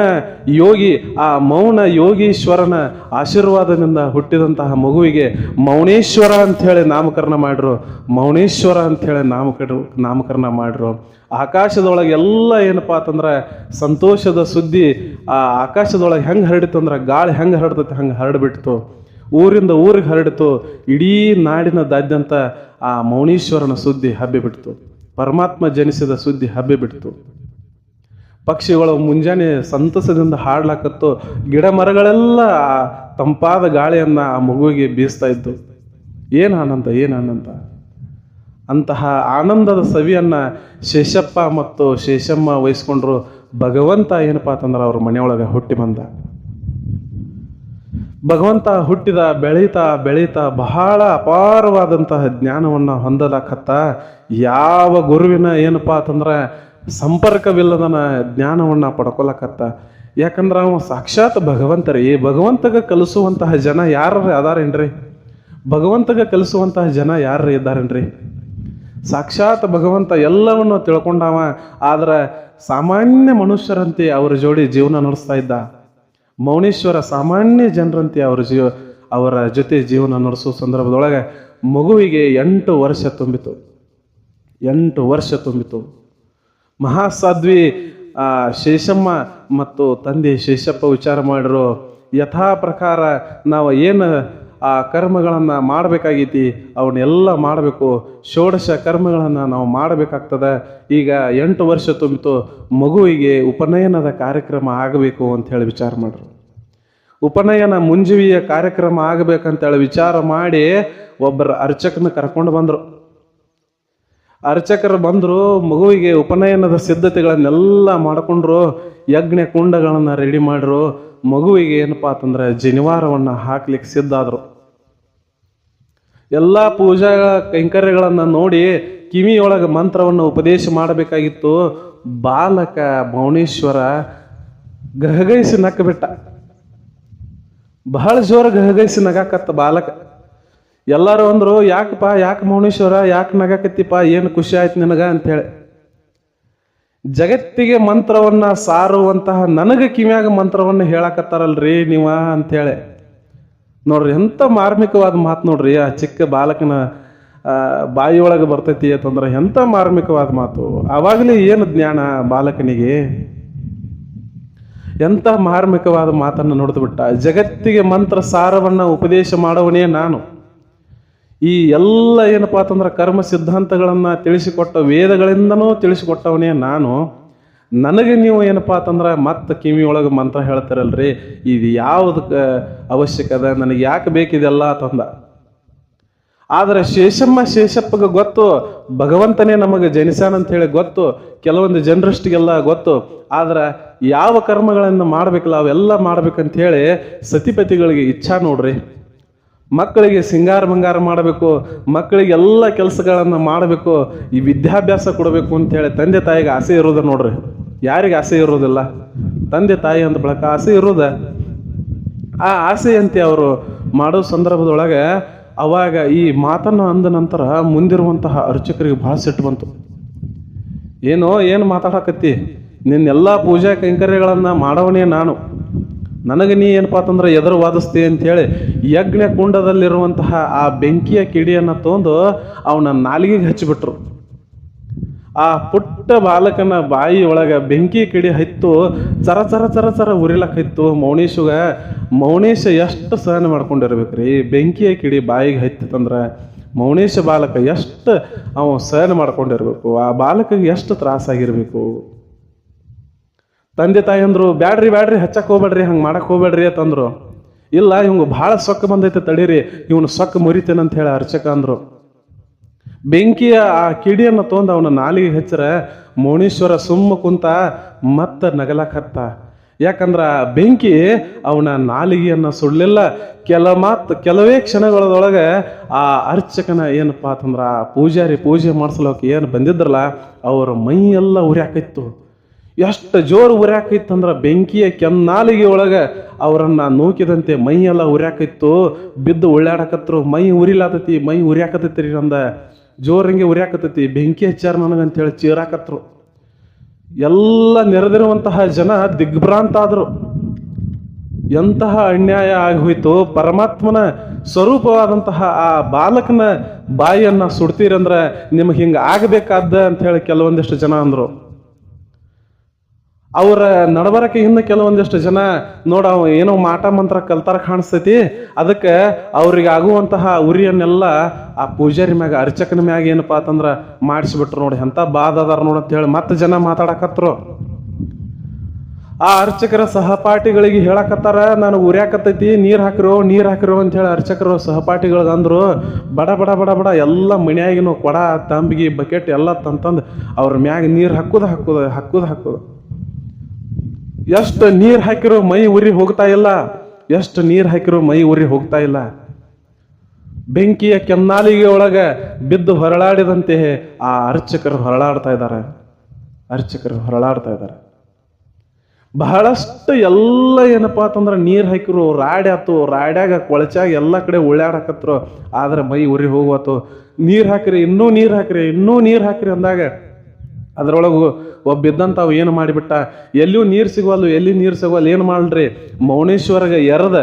ಯೋಗಿ, ಆ ಮೌನ ಯೋಗೀಶ್ವರನ ಆಶೀರ್ವಾದದಿಂದ ಹುಟ್ಟಿದಂತಹ ಮಗುವಿಗೆ ಮೌನೇಶ್ವರ ಅಂಥೇಳಿ ನಾಮಕರಣ ಮಾಡ್ರು. ಮೌನೇಶ್ವರ ಅಂಥೇಳಿ ನಾಮಕರಣ ನಾಮಕರಣ ಮಾಡ್ರು. ಆಕಾಶದೊಳಗೆ ಎಲ್ಲ ಏನಪ್ಪಾ ಅಂತಂದ್ರೆ ಸಂತೋಷದ ಸುದ್ದಿ, ಆ ಆಕಾಶದೊಳಗೆ ಹೆಂಗೆ ಹರಡಿತು ಅಂದ್ರೆ ಗಾಳಿ ಹೆಂಗೆ ಹರಡ್ತೈತೆ ಹಂಗೆ ಹರಡಿಬಿಡ್ತು. ಊರಿಂದ ಊರಿಗೆ ಹರಡಿತು. ಇಡೀ ನಾಡಿನದಾದ್ಯಂತ ಆ ಮೌನೀಶ್ವರನ ಸುದ್ದಿ ಹಬ್ಬಿಬಿಡ್ತು ಪರಮಾತ್ಮ ಜನಿಸಿದ ಸುದ್ದಿ ಹಬ್ಬಿಬಿಡ್ತು ಪಕ್ಷಿಗಳು ಮುಂಜಾನೆ ಸಂತಸದಿಂದ ಹಾಡ್ಲಾಕತ್ತು. ಗಿಡ ಮರಗಳೆಲ್ಲ ತಂಪಾದ ಗಾಳಿಯನ್ನ ಆ ಮಗುವಿಗೆ ಬೀಸ್ತಾ ಇದ್ದು. ಏನು ಆನಂದ ಏನು ಆನಂದ? ಅಂತಹ ಆನಂದದ ಸವಿಯನ್ನ ಶೇಷಪ್ಪ ಮತ್ತು ಶೇಷಮ್ಮ ವಹಿಸ್ಕೊಂಡ್ರು ಭಗವಂತ ಏನಪ್ಪಾ ಅಂತಂದ್ರೆ ಅವ್ರ ಮನೆಯೊಳಗೆ ಹುಟ್ಟಿ ಬಂದ. ಭಗವಂತ ಹುಟ್ಟಿದ, ಬೆಳೀತಾ ಬೆಳೀತಾ ಬಹಳ ಅಪಾರವಾದಂತಹ ಜ್ಞಾನವನ್ನು ಹೊಂದಲಕತ್ತ ಯಾವ ಗುರುವಿನ ಏನಪ್ಪ ಅಂತಂದ್ರೆ ಸಂಪರ್ಕವಿಲ್ಲದನ ಜ್ಞಾನವನ್ನು ಪಡ್ಕೊಲಕತ್ತ. ಯಾಕಂದ್ರೆ ಅವ ಸಾಕ್ಷಾತ್ ಭಗವಂತರಿ. ಭಗವಂತಗ ಕಲಿಸುವಂತಹ ಜನ ಯಾರ ಅದಾರೇನ್ರಿ? ಭಗವಂತಗ ಕಲಿಸುವಂತಹ ಜನ ಯಾರು ಇದ್ದಾರೇನ್ರಿ? ಸಾಕ್ಷಾತ್ ಭಗವಂತ ಎಲ್ಲವನ್ನು ತಿಳ್ಕೊಂಡವ, ಆದ್ರೆ ಸಾಮಾನ್ಯ ಮನುಷ್ಯರಂತೆ ಅವರ ಜೋಡಿ ಜೀವನ ನಡೆಸ್ತಾ ಇದ್ದ. ಮೌನೇಶ್ವರ ಸಾಮಾನ್ಯ ಜನರಂತೆ ಅವರ ಜೀವ, ಅವರ ಜೊತೆ ಜೀವನ ನಡೆಸೋ ಸಂದರ್ಭದೊಳಗೆ ಮಗುವಿಗೆ ಎಂಟು ವರ್ಷ ತುಂಬಿತು. ಎಂಟು ವರ್ಷ ತುಂಬಿತು. ಮಹಾಸಾಧ್ವಿ ಶೇಷಮ್ಮ ಮತ್ತು ತಂದೆ ಶೇಷಪ್ಪ ವಿಚಾರ ಮಾಡಿರೋ ಯಥಾ ಪ್ರಕಾರ ನಾವು ಏನು ಆ ಕರ್ಮಗಳನ್ನು ಮಾಡಬೇಕಾಗೈತಿ ಅವನ್ನೆಲ್ಲ ಮಾಡಬೇಕು. ಷೋಡಶ ಕರ್ಮಗಳನ್ನು ನಾವು ಮಾಡಬೇಕಾಗ್ತದೆ. ಈಗ ಎಂಟು ವರ್ಷ ತುಂಬಿತು, ಮಗುವಿಗೆ ಉಪನಯನದ ಕಾರ್ಯಕ್ರಮ ಆಗಬೇಕು ಅಂತ ಹೇಳಿ ವಿಚಾರ ಮಾಡ್ರು. ಉಪನಯನ ಮುಂಜುವಿಯ ಕಾರ್ಯಕ್ರಮ ಆಗಬೇಕಂತೇಳಿ ವಿಚಾರ ಮಾಡಿ ಒಬ್ಬರು ಅರ್ಚಕನ ಕರ್ಕೊಂಡು ಬಂದರು. ಅರ್ಚಕರು ಬಂದರು, ಮಗುವಿಗೆ ಉಪನಯನದ ಸಿದ್ಧತೆಗಳನ್ನೆಲ್ಲ ಮಾಡಿಕೊಂಡ್ರು, ಯಜ್ಞ ಕುಂಡಗಳನ್ನು ರೆಡಿ ಮಾಡ್ರು. ಮಗುವಿಗೆ ಏನಪ್ಪಾ ಅಂತಂದ್ರೆ ಜನಿವಾರವನ್ನು ಹಾಕ್ಲಿಕ್ಕೆ ಸಿದ್ಧಾದ್ರು ಎಲ್ಲ ಪೂಜಾ ಕೈಂಕರ್ಯಗಳನ್ನು ನೋಡಿ ಕಿವಿಯೊಳಗೆ ಮಂತ್ರವನ್ನು ಉಪದೇಶ ಮಾಡಬೇಕಾಗಿತ್ತು. ಬಾಲಕ ಮೌನೇಶ್ವರ ಗಹಗೈಸಿ ನಕ್ಕ ಬಿಟ್ಟ ಬಹಳ ಜೋರ ಗಹಗೈಸಿ ನಗಾಕತ್ತ ಬಾಲಕ. ಎಲ್ಲರೂ ಅಂದ್ರು, ಯಾಕಪ್ಪ, ಯಾಕೆ ಮೌನೇಶ್ವರ, ಯಾಕೆ ನಗಾಕತ್ತಿಪ್ಪ, ಏನು ಖುಷಿ ಆಯ್ತು ನಿನಗ? ಅಂತೇಳಿ. ಜಗತ್ತಿಗೆ ಮಂತ್ರವನ್ನ ಸಾರುವಂತಹ ನನಗೆ ಕಿವ್ಯಾಗ ಮಂತ್ರವನ್ನು ಹೇಳಕತ್ತಾರಲ್ರಿ ನೀವ ಅಂತೇಳಿ ನೋಡ್ರಿ ಎಂತ ಮಾರ್ಮಿಕವಾದ ಮಾತು ನೋಡ್ರಿ, ಆ ಚಿಕ್ಕ ಬಾಲಕನ ಬಾಯಿಯೊಳಗೆ ಬರ್ತೈತಿ ಅಂತಂದ್ರೆ ಎಂತ ಮಾರ್ಮಿಕವಾದ ಮಾತು. ಆವಾಗಲೇ ಏನು ಜ್ಞಾನ ಬಾಲಕನಿಗೆ? ಎಂತ ಮಾರ್ಮಿಕವಾದ ಮಾತನ್ನು ನೋಡಿದ್ಬಿಟ್ಟ, ಜಗತ್ತಿಗೆ ಮಂತ್ರ ಸಾರವನ್ನ ಉಪದೇಶ ಮಾಡುವನೇ ನಾನು. ಈ ಎಲ್ಲ ಏನಪ್ಪ ಅಂತಂದ್ರೆ ಕರ್ಮ ಸಿದ್ಧಾಂತಗಳನ್ನು ತಿಳಿಸಿಕೊಟ್ಟ ವೇದಗಳಿಂದನೂ ತಿಳಿಸಿಕೊಟ್ಟವನೇ ನಾನು. ನನಗೆ ನೀವು ಏನಪ್ಪ ಅಂತಂದ್ರೆ ಮತ್ತೆ ಕಿವಿಯೊಳಗೆ ಮಂತ್ರ ಹೇಳ್ತಾರಲ್ರಿ, ಇದು ಯಾವುದಕ್ಕೆ ಅವಶ್ಯಕದ ನನಗೆ ಯಾಕೆ ಬೇಕಿದೆಲ್ಲ ತಂದ. ಆದರೆ ಶೇಷಮ್ಮ ಶೇಷಪ್ಪಗೆ ಗೊತ್ತು, ಭಗವಂತನೇ ನಮಗೆ ಜನಿಸಾನ ಅಂತ ಹೇಳಿ ಗೊತ್ತು, ಕೆಲವೊಂದು ಜನರಷ್ಟಿಗೆಲ್ಲ ಗೊತ್ತು. ಆದರೆ ಯಾವ ಕರ್ಮಗಳನ್ನು ಮಾಡ್ಬೇಕಲ್ಲ, ಅವೆಲ್ಲ ಮಾಡ್ಬೇಕಂತ ಹೇಳಿ ಸತಿಪತಿಗಳಿಗೆ ಇಚ್ಛಾ ನೋಡ್ರಿ. ಮಕ್ಕಳಿಗೆ ಸಿಂಗಾರ ಬಂಗಾರ ಮಾಡಬೇಕು, ಮಕ್ಕಳಿಗೆ ಎಲ್ಲ ಕೆಲಸಗಳನ್ನು ಮಾಡಬೇಕು, ಈ ವಿದ್ಯಾಭ್ಯಾಸ ಕೊಡಬೇಕು ಅಂತ ಹೇಳಿ ತಂದೆ ತಾಯಿಗೆ ಆಸೆ ಇರೋದ ನೋಡ್ರಿ. ಯಾರಿಗೆ ಆಸೆ ಇರೋದಿಲ್ಲ? ತಂದೆ ತಾಯಿ ಅಂದ ಬಳಕ ಆಸೆ ಇರೋದ. ಆ ಆಸೆಯಂತೆ ಅವರು ಮಾಡೋ ಸಂದರ್ಭದೊಳಗೆ ಅವಾಗ ಈ ಮಾತನ್ನು ಅಂದ ನಂತರ ಮುಂದಿರುವಂತಹ ಅರ್ಚಕರಿಗೆ ಬಹಳ ಸಿಟ್ಟು ಬಂತು. ಏನೋ, ಏನು ಮಾತಾಡಕತ್ತಿ? ನಿನ್ನೆಲ್ಲ ಪೂಜಾ ಕೈಂಕರ್ಯಗಳನ್ನು ಮಾಡವನೇ ನಾನು. ನನಗೆ ನೀ ಏನಪ್ಪ ಅಂತಂದ್ರೆ ಎದುರು ವಾದಿಸ್ತಿ ಅಂತೇಳಿ ಯಜ್ಞ ಕುಂಡದಲ್ಲಿರುವಂತಹ ಆ ಬೆಂಕಿಯ ಕಿಡಿಯನ್ನು ತೊಂದು ಅವನ ನಾಲಿಗೆಗೆ ಹಚ್ಚಿಬಿಟ್ರು. ಆ ಪುಟ್ಟ ಬಾಲಕನ ಬಾಯಿ ಒಳಗ ಬೆಂಕಿ ಕಿಡಿ ಹತ್ತು, ಚರ ಚರ ಚರ ಚರ ಉರಿಲಕ್ ಹತ್ತು. ಮೌನೇಶುಗ, ಮೌನೇಶ ಎಷ್ಟು ಸಹನೆ ಮಾಡ್ಕೊಂಡಿರ್ಬೇಕ್ರಿ? ಬೆಂಕಿಯ ಕಿಡಿ ಬಾಯಿಗೆ ಹತ್ತಿತ್ತಂದ್ರೆ ಮೌನೇಶ ಬಾಲಕ ಎಷ್ಟು ಅವ ಸಹನೆ ಮಾಡ್ಕೊಂಡಿರ್ಬೇಕು? ಆ ಬಾಲಕಿಗೆ ಎಷ್ಟು ತ್ರಾಸಾಗಿರ್ಬೇಕು? ತಂದೆ ತಾಯಿ ಅಂದ್ರು, ಬ್ಯಾಡ್ರಿ ಬ್ಯಾಡ್ರಿ, ಹಚ್ಚಕ್ ಹೋಗ್ಬೇಡ್ರಿ, ಹಂಗೆ ಮಾಡಕ್ಕೆ ಹೋಗ್ಬೇಡ್ರಿ ಅಂತಂದ್ರು. ಇಲ್ಲ, ಇವಂಗ ಭಾಳ ಸೊಕ್ಕ ಬಂದೈತೆ ತಡೀರಿ, ಇವನು ಸೊಕ್ಕ ಮುರಿತೇನಂತ ಹೇಳಿ ಅರ್ಚಕ ಅಂದರು. ಬೆಂಕಿಯ ಆ ಕಿಡಿಯನ್ನು ತೊಂದು ಅವನ ನಾಲಿಗೆ ಹಚ್ಚರ, ಮೋಣೇಶ್ವರ ಸುಮ್ಮ ಕುಂತ ಮತ್ತೆ ನಗಲಕತ್ತ. ಯಾಕಂದ್ರ ಬೆಂಕಿ ಅವನ ನಾಲಿಗೆಯನ್ನ ಸುಡ್ಲಿಲ್ಲ. ಕೆಲ ಮಾತ್, ಕೆಲವೇ ಕ್ಷಣಗಳದೊಳಗೆ ಆ ಅರ್ಚಕನ ಏನಪ್ಪಾ ಅಂತಂದ್ರ, ಆ ಪೂಜಾರಿ ಪೂಜೆ ಮಾಡಿಸ್ಲೋಕೆ ಏನು ಬಂದಿದ್ರಲ್ಲ, ಅವರ ಮೈ ಎಲ್ಲ ಉರಿಯಾಕಿತ್ತು ಎಷ್ಟು ಜೋರು ಉರ್ಯಾಕೈತಂದ್ರೆ ಬೆಂಕಿಯ ಕೆನ್ನಾಲಿಗೆ ಒಳಗೆ ಅವರನ್ನು ನೂಕಿದಂತೆ ಮೈ ಎಲ್ಲ ಉರ್ಯಾಕೈತು ಬಿದ್ದು ಉಳ್ಳಾಡಕತ್ರು. ಮೈ ಉರಿಲಾತತಿ, ಮೈ ಉರಿಯಾಕತೈತಿ ರೀ ನಂದ. ಜೋರಂಗೆ ಉರಿಯಾಕತೈತಿ. ಬೆಂಕಿ ಹಚ್ಚಾರ ನನಗಂತೇಳಿ ಚೀರಾಕತ್ರು. ಎಲ್ಲ ನೆರೆದಿರುವಂತಹ ಜನ ದಿಗ್ಭ್ರಾಂತ ಆದರು. ಎಂತಹ ಅನ್ಯಾಯ ಆಗೋಯ್ತು ಪರಮಾತ್ಮನ ಸ್ವರೂಪವಾದಂತಹ ಆ ಬಾಲಕನ ಬಾಯಿಯನ್ನ ಸುಡ್ತೀರಂದ್ರ ನಿಮಗೆ ಹಿಂಗೆ ಆಗಬೇಕಾದ ಅಂತ ಹೇಳಿ ಕೆಲವೊಂದಿಷ್ಟು ಜನ ಅಂದ್ರು. ಅವರ ನಡಬರಕೆ ಹಿಂದೆ ಕೆಲವೊಂದಿಷ್ಟು ಜನ ನೋಡ ಏನೋ ಮಾಟ ಮಂತ್ರ ಕಲ್ತಾರ ಕಾಣಿಸ್ತೈತಿ. ಅದಕ್ಕೆ ಅವ್ರಿಗೆ ಆಗುವಂತಹ ಉರಿಯನ್ನೆಲ್ಲ ಆ ಪೂಜಾರಿ ಮ್ಯಾಗ, ಅರ್ಚಕನ ಮ್ಯಾಗ ಏನಪ್ಪಾ ಅಂತಂದ್ರ ಮಾಡಿಸ್ಬಿಟ್ರು ನೋಡಿ. ಅಂತ ಬಾದ ಅದಾರ ನೋಡಿ ಅಂತ ಹೇಳಿ ಮತ್ತೆ ಜನ ಮಾತಾಡಕತ್ರು. ಆ ಅರ್ಚಕರ ಸಹಪಾಠಿಗಳಿಗೆ ಹೇಳಕತ್ತಾರ, ನಾನು ಉರ್ಯಾಕತ್ತೈತಿ, ನೀರು ಹಾಕಿರೋ ನೀರು ಹಾಕಿರೋ ಅಂತ ಹೇಳಿ ಅರ್ಚಕರು ಸಹಪಾಠಿಗಳಿಗೆ ಅಂದ್ರು. ಬಡ ಬಡ ಬಡ ಬಡ, ಎಲ್ಲ ಮನ್ಯಾಗಿನೂ ಕೊಡ, ತಂಬಿಗೆ, ಬಕೆಟ್ ಎಲ್ಲ ತಂತಂದು ಅವ್ರ ಮ್ಯಾಗ ನೀರು ಹಾಕೋದು, ಹಾಕುದ ಹಾಕುದ ಹಾಕುದ. ಎಷ್ಟು ನೀರು ಹಾಕಿರೋ ಮೈ ಉರಿ ಹೋಗ್ತಾ ಇಲ್ಲ? ಎಷ್ಟು ನೀರು ಹಾಕಿರೋ ಮೈ ಉರಿ ಹೋಗ್ತಾ ಇಲ್ಲ? ಬೆಂಕಿಯ ಕೆನ್ನಾಲಿಗೆ ಒಳಗ ಬಿದ್ದು ಹೊರಳಾಡಿದಂತೆ ಆ ಅರ್ಚಕರು ಹೊರಳಾಡ್ತಾ ಇದ್ದಾರೆ. ಅರ್ಚಕರು ಹೊರಳಾಡ್ತಾ ಇದ್ದಾರೆ. ಬಹಳಷ್ಟು ಎಲ್ಲ ಏನಪ್ಪಾ ಅಂತಂದ್ರೆ ನೀರು ಹಾಕಿರು ರಾಡ್ಯಾತು ರಾಡ್ಯಾಗ ಕೊಳಚಾಗ ಎಲ್ಲ ಕಡೆ ಉಳ್ಳಾಡಕತ್ರು. ಆದ್ರೆ ಮೈ ಉರಿ ಹೋಗುವತ್ತು. ನೀರು ಹಾಕಿರಿ, ಇನ್ನೂ ನೀರು ಹಾಕಿರಿ, ಇನ್ನೂ ನೀರು ಹಾಕಿರಿ ಅಂದಾಗ ಅದರೊಳಗು ಒಬ್ಬ ಇದ್ದಂತಾವು ಏನು ಮಾಡಿಬಿಟ್ಟ? ಎಲ್ಲಿಯೂ ನೀರು ಸಿಗುವಲ್ಲು, ಎಲ್ಲಿ ನೀರು ಸಿಗುವಲ್ಲ ಏನು ಮಾಡ್ರಿ ಮೌನೇಶ್ವರಗ ಎರದ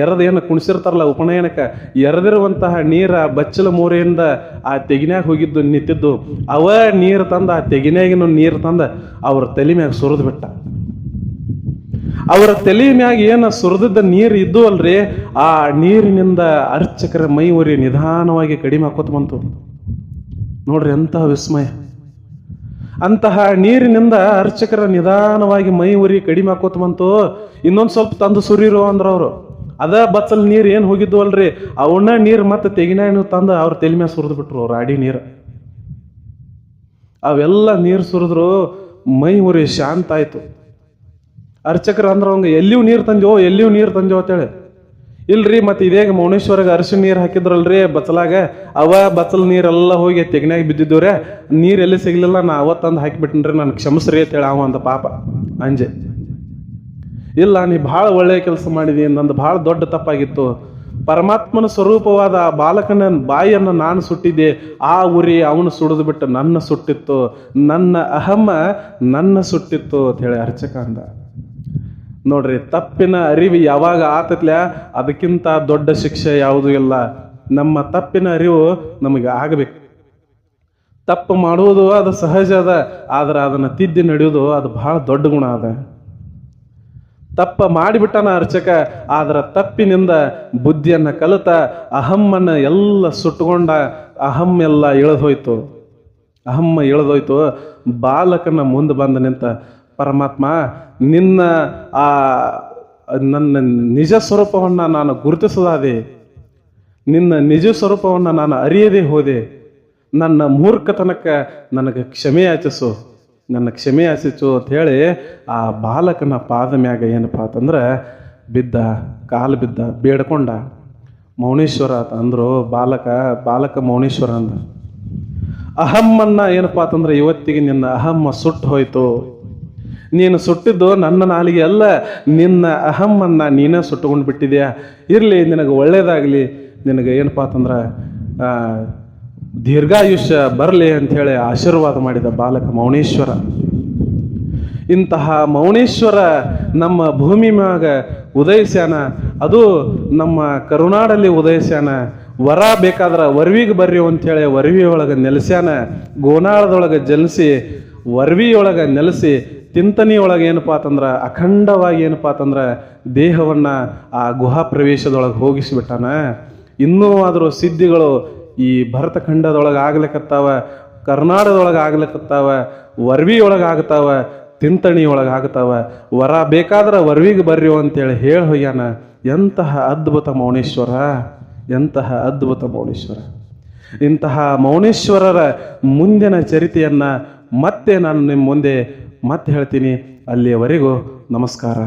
ಎರದ ಏನು ಕುಣಿಸಿರ್ತಾರಲ್ಲ ಉಪನಯನಕ್ಕೆ, ಎರೆದಿರುವಂತಹ ನೀರ ಬಚ್ಚಲ ಮೂರೆಯಿಂದ ಆ ತೆಗಿನ್ಯಾಗ ಹೋಗಿದ್ದು, ನಿಂತಿದ್ದು. ಅವ ನೀರು ತಂದ, ಆ ತೆಗಿನ್ಯಾಗಿನ ನೀರು ತಂದ, ಅವ್ರ ತಲೆ ಮ್ಯಾಗ ಸುರಿದು ಬಿಟ್ಟ. ಅವರ ತಲೆ ಮ್ಯಾಗ ಏನು ಸುರಿದಿದ್ದ ನೀರು ಇದ್ದು ಅಲ್ರಿ, ಆ ನೀರಿನಿಂದ ಅರ್ಚಕರ ಮೈ ಉರಿ ನಿಧಾನವಾಗಿ ಕಡಿಮೆ ಹಾಕೋತ ಬಂತು. ನೋಡ್ರಿ ಎಂತಹ ವಿಸ್ಮಯ. ಅಂತಹ ನೀರಿನಿಂದ ಅರ್ಚಕರ ನಿಧಾನವಾಗಿ ಮೈ ಉರಿ ಕಡಿಮೆ ಹಾಕೋತ ಬಂತು. ಇನ್ನೊಂದು ಸ್ವಲ್ಪ ತಂದು ಸುರಿರು ಅಂದ್ರ ಅವರು. ಅದ ಬಚ್ಚಲ್ ನೀರು ಏನು ಹೋಗಿದ್ದು ಅಲ್ರಿ? ಅವನ್ನ ನೀರು ಮತ್ತೆ ತೆಗಿನ ತಂದು ಅವ್ರ ತಲೆ ಮ್ಯಾಲ ಸುರಿದು ಬಿಟ್ರು ರಾಡಿ ನೀರು. ಅವೆಲ್ಲ ನೀರು ಸುರಿದ್ರು ಮೈ ಉರಿ ಶಾಂತ ಆಯ್ತು. ಅರ್ಚಕರು ಅಂದ್ರೆ ಅವಂಗ, ಎಲ್ಲಿಯೂ ನೀರು ತಂದ್ಯೋ, ಎಲ್ಲಿಯೂ ನೀರು ತಂದೋ ಅಂತೇಳಿ. ಇಲ್ರಿ, ಮತ್ತೆ ಇದೇಗ ಮೌನೇಶ್ವರಗೆ ಅರಿಶಿನ ನೀರು ಹಾಕಿದ್ರಲ್ರಿ ಬಚ್ಚಲಾಗ? ಅವ ಬಚ್ಚಲ ನೀರೆಲ್ಲ ಹೋಗಿ ತೆಗ್ನ್ಯಾಗ ಬಿದ್ದಿದ್ದವ್ರೆ. ನೀರು ಎಲ್ಲಿ ಸಿಗ್ಲಿಲ್ಲ, ನಾ ಅವತ್ತಂದು ಹಾಕಿಬಿಟ್ಟನ್ರಿ, ನಾನು ಕ್ಷಮಿಸ್ರಿ ಅಂತೇಳಿ ಅವ ಅಂದ ಪಾಪ ಅಂಜೆ. ಇಲ್ಲ, ನೀ ಭಾಳ ಒಳ್ಳೆಯ ಕೆಲಸ ಮಾಡಿದಿ, ನಂದು ಭಾಳ ದೊಡ್ಡ ತಪ್ಪಾಗಿತ್ತು. ಪರಮಾತ್ಮನ ಸ್ವರೂಪವಾದ ಆ ಬಾಲಕನ ಬಾಯಿಯನ್ನು ನಾನು ಸುಟ್ಟಿದ್ದೆ. ಆ ಉರಿ ಅವನು ಸುಡಿದು ಬಿಟ್ಟು ನನ್ನ ಸುಟ್ಟಿತ್ತು. ನನ್ನ ಅಹಮ್ಮ ನನ್ನ ಸುಟ್ಟಿತ್ತು ಅಂತ ಹೇಳಿ ಅರ್ಚಕ ಅಂದ. ನೋಡ್ರಿ, ತಪ್ಪಿನ ಅರಿವು ಯಾವಾಗ ಆತತ್ಲ? ಅದಕ್ಕಿಂತ ದೊಡ್ಡ ಶಿಕ್ಷೆ ಯಾವುದೂ ಇಲ್ಲ. ನಮ್ಮ ತಪ್ಪಿನ ಅರಿವು ನಮಗೆ ಆಗಬೇಕು. ತಪ್ಪು ಮಾಡುವುದು ಅದು ಸಹಜ ಅದ, ಆದ್ರೆ ಅದನ್ನು ತಿದ್ದಿ ನಡೆಯೋದು ಅದು ಬಹಳ ದೊಡ್ಡ ಗುಣ ಅದ. ತಪ್ಪ ಮಾಡಿಬಿಟ್ಟನ ಅರ್ಚಕ, ಆದ್ರೆ ತಪ್ಪಿನಿಂದ ಬುದ್ಧಿಯನ್ನು ಕಲಿತ, ಅಹಮ್ಮನ್ನ ಎಲ್ಲ ಸುಟ್ಟುಕೊಂಡ, ಅಹಂ ಎಲ್ಲ ಇಳಿದೋಯ್ತು. ಅಹಮ್ಮ ಇಳಿದೋಯ್ತು. ಬಾಲಕನ ಮುಂದೆ ಬಂದ ನಿಂತ ಪರಮಾತ್ಮ, ನಿನ್ನ ಆ, ನನ್ನ ನಿಜ ಸ್ವರೂಪವನ್ನು ನಾನು ಗುರುತಿಸದಾದೆ, ನಿನ್ನ ನಿಜ ಸ್ವರೂಪವನ್ನು ನಾನು ಅರಿಯದೇ ಹೋದೆ, ನನ್ನ ಮೂರ್ಖತನಕ್ಕೆ ನನಗೆ ಕ್ಷಮೆ ಆಚಿಸು ನನ್ನ ಕ್ಷಮೆ ಯಾಚಿಸು ಅಂತ ಹೇಳಿ ಆ ಬಾಲಕನ ಪಾದ ಮ್ಯಾಗ ಏನಪ್ಪ ಅಂತಂದ್ರೆ ಬಿದ್ದ, ಕಾಲು ಬಿದ್ದ, ಬೇಡ್ಕೊಂಡ, ಮೌನೇಶ್ವರ ಅಂತ ಅಂದ್ರು ಬಾಲಕ ಬಾಲಕ ಮೌನೇಶ್ವರ ಅಂದ. ಅಹಮ್ಮನ್ನ ಏನಪ್ಪಾ ಅಂತಂದ್ರೆ ಇವತ್ತಿಗೆ ನಿನ್ನ ಅಹಮ್ಮ ಸುಟ್ಟು ಹೋಯ್ತು. ನೀನು ಸುಟ್ಟಿದ್ದು ನನ್ನ ನಾಲಿಗೆ ಅಲ್ಲ, ನಿನ್ನ ಅಹಮ್ಮನ್ನ ನೀನೇ ಸುಟ್ಟುಕೊಂಡು ಬಿಟ್ಟಿದ್ಯಾ? ಇರಲಿ, ನಿನಗೆ ಒಳ್ಳೇದಾಗಲಿ. ನಿನಗೆ ಏನಪ್ಪ ಅಂತಂದ್ರೆ ದೀರ್ಘಾಯುಷ್ಯ ಬರಲಿ ಅಂಥೇಳಿ ಆಶೀರ್ವಾದ ಮಾಡಿದ ಬಾಲಕ ಮೌನೇಶ್ವರ. ಇಂತಹ ಮೌನೇಶ್ವರ ನಮ್ಮ ಭೂಮಿ ಮ್ಯಾಗ ಉದಯಿಸ್ಯಾನ, ಅದು ನಮ್ಮ ಕರುನಾಡಲ್ಲಿ ಉದಯಿಸ್ಯಾನ. ವರ ಬೇಕಾದ್ರೆ ವರ್ವಿಗೆ ಬರ್ರಿ ಅಂಥೇಳಿ ವರ್ವಿ ಒಳಗೆ ನೆಲೆಸ್ಯಾನ, ಗೋನಾಳದೊಳಗೆ ಜನಿಸಿ ವರ್ವಿಯೊಳಗೆ ನೆಲೆಸಿ ತಿಂತನಿಯೊಳಗೆ ಏನಪ್ಪ ಅಂತಂದ್ರೆ, ಅಖಂಡವಾಗಿ ಏನಪ್ಪ ಅಂತಂದ್ರೆ, ದೇಹವನ್ನು ಆ ಗುಹಾ ಪ್ರವೇಶದೊಳಗೆ ಹೋಗಿಸಿಬಿಟ್ಟಾನ. ಇನ್ನೂ ಆದರೂ ಸಿದ್ಧಿಗಳು ಈ ಭರತಖಂಡದೊಳಗೆ ಆಗ್ಲಿಕ್ಕತ್ತಾವ ಕರ್ನಾಟಕದೊಳಗೆ ಆಗ್ಲಿಕ್ಕತ್ತಾವ ವರ್ವಿ ಒಳಗೆ ಆಗ್ತಾವ ತಿಂತಣಿ ಒಳಗೆ ಆಗ್ತಾವ. ವರ ಬೇಕಾದ್ರೆ ವರ್ವಿಗೆ ಬರ್ರಿ ಅಂತೇಳಿ ಹೇಳಿ ಹೋಗ್ಯಾನ. ಎಂತಹ ಅದ್ಭುತ ಮೌನೇಶ್ವರ, ಎಂತಹ ಅದ್ಭುತ ಮೌನೇಶ್ವರ. ಇಂತಹ ಮೌನೇಶ್ವರರ ಮುಂದಿನ ಚರಿತೆಯನ್ನು ಮತ್ತೆ ನಾನು ನಿಮ್ಮ ಮುಂದೆ ಮತ್ತೆ ಹೇಳ್ತೀನಿ ಅಲ್ಲಿಯವರೆಗೂ ನಮಸ್ಕಾರ.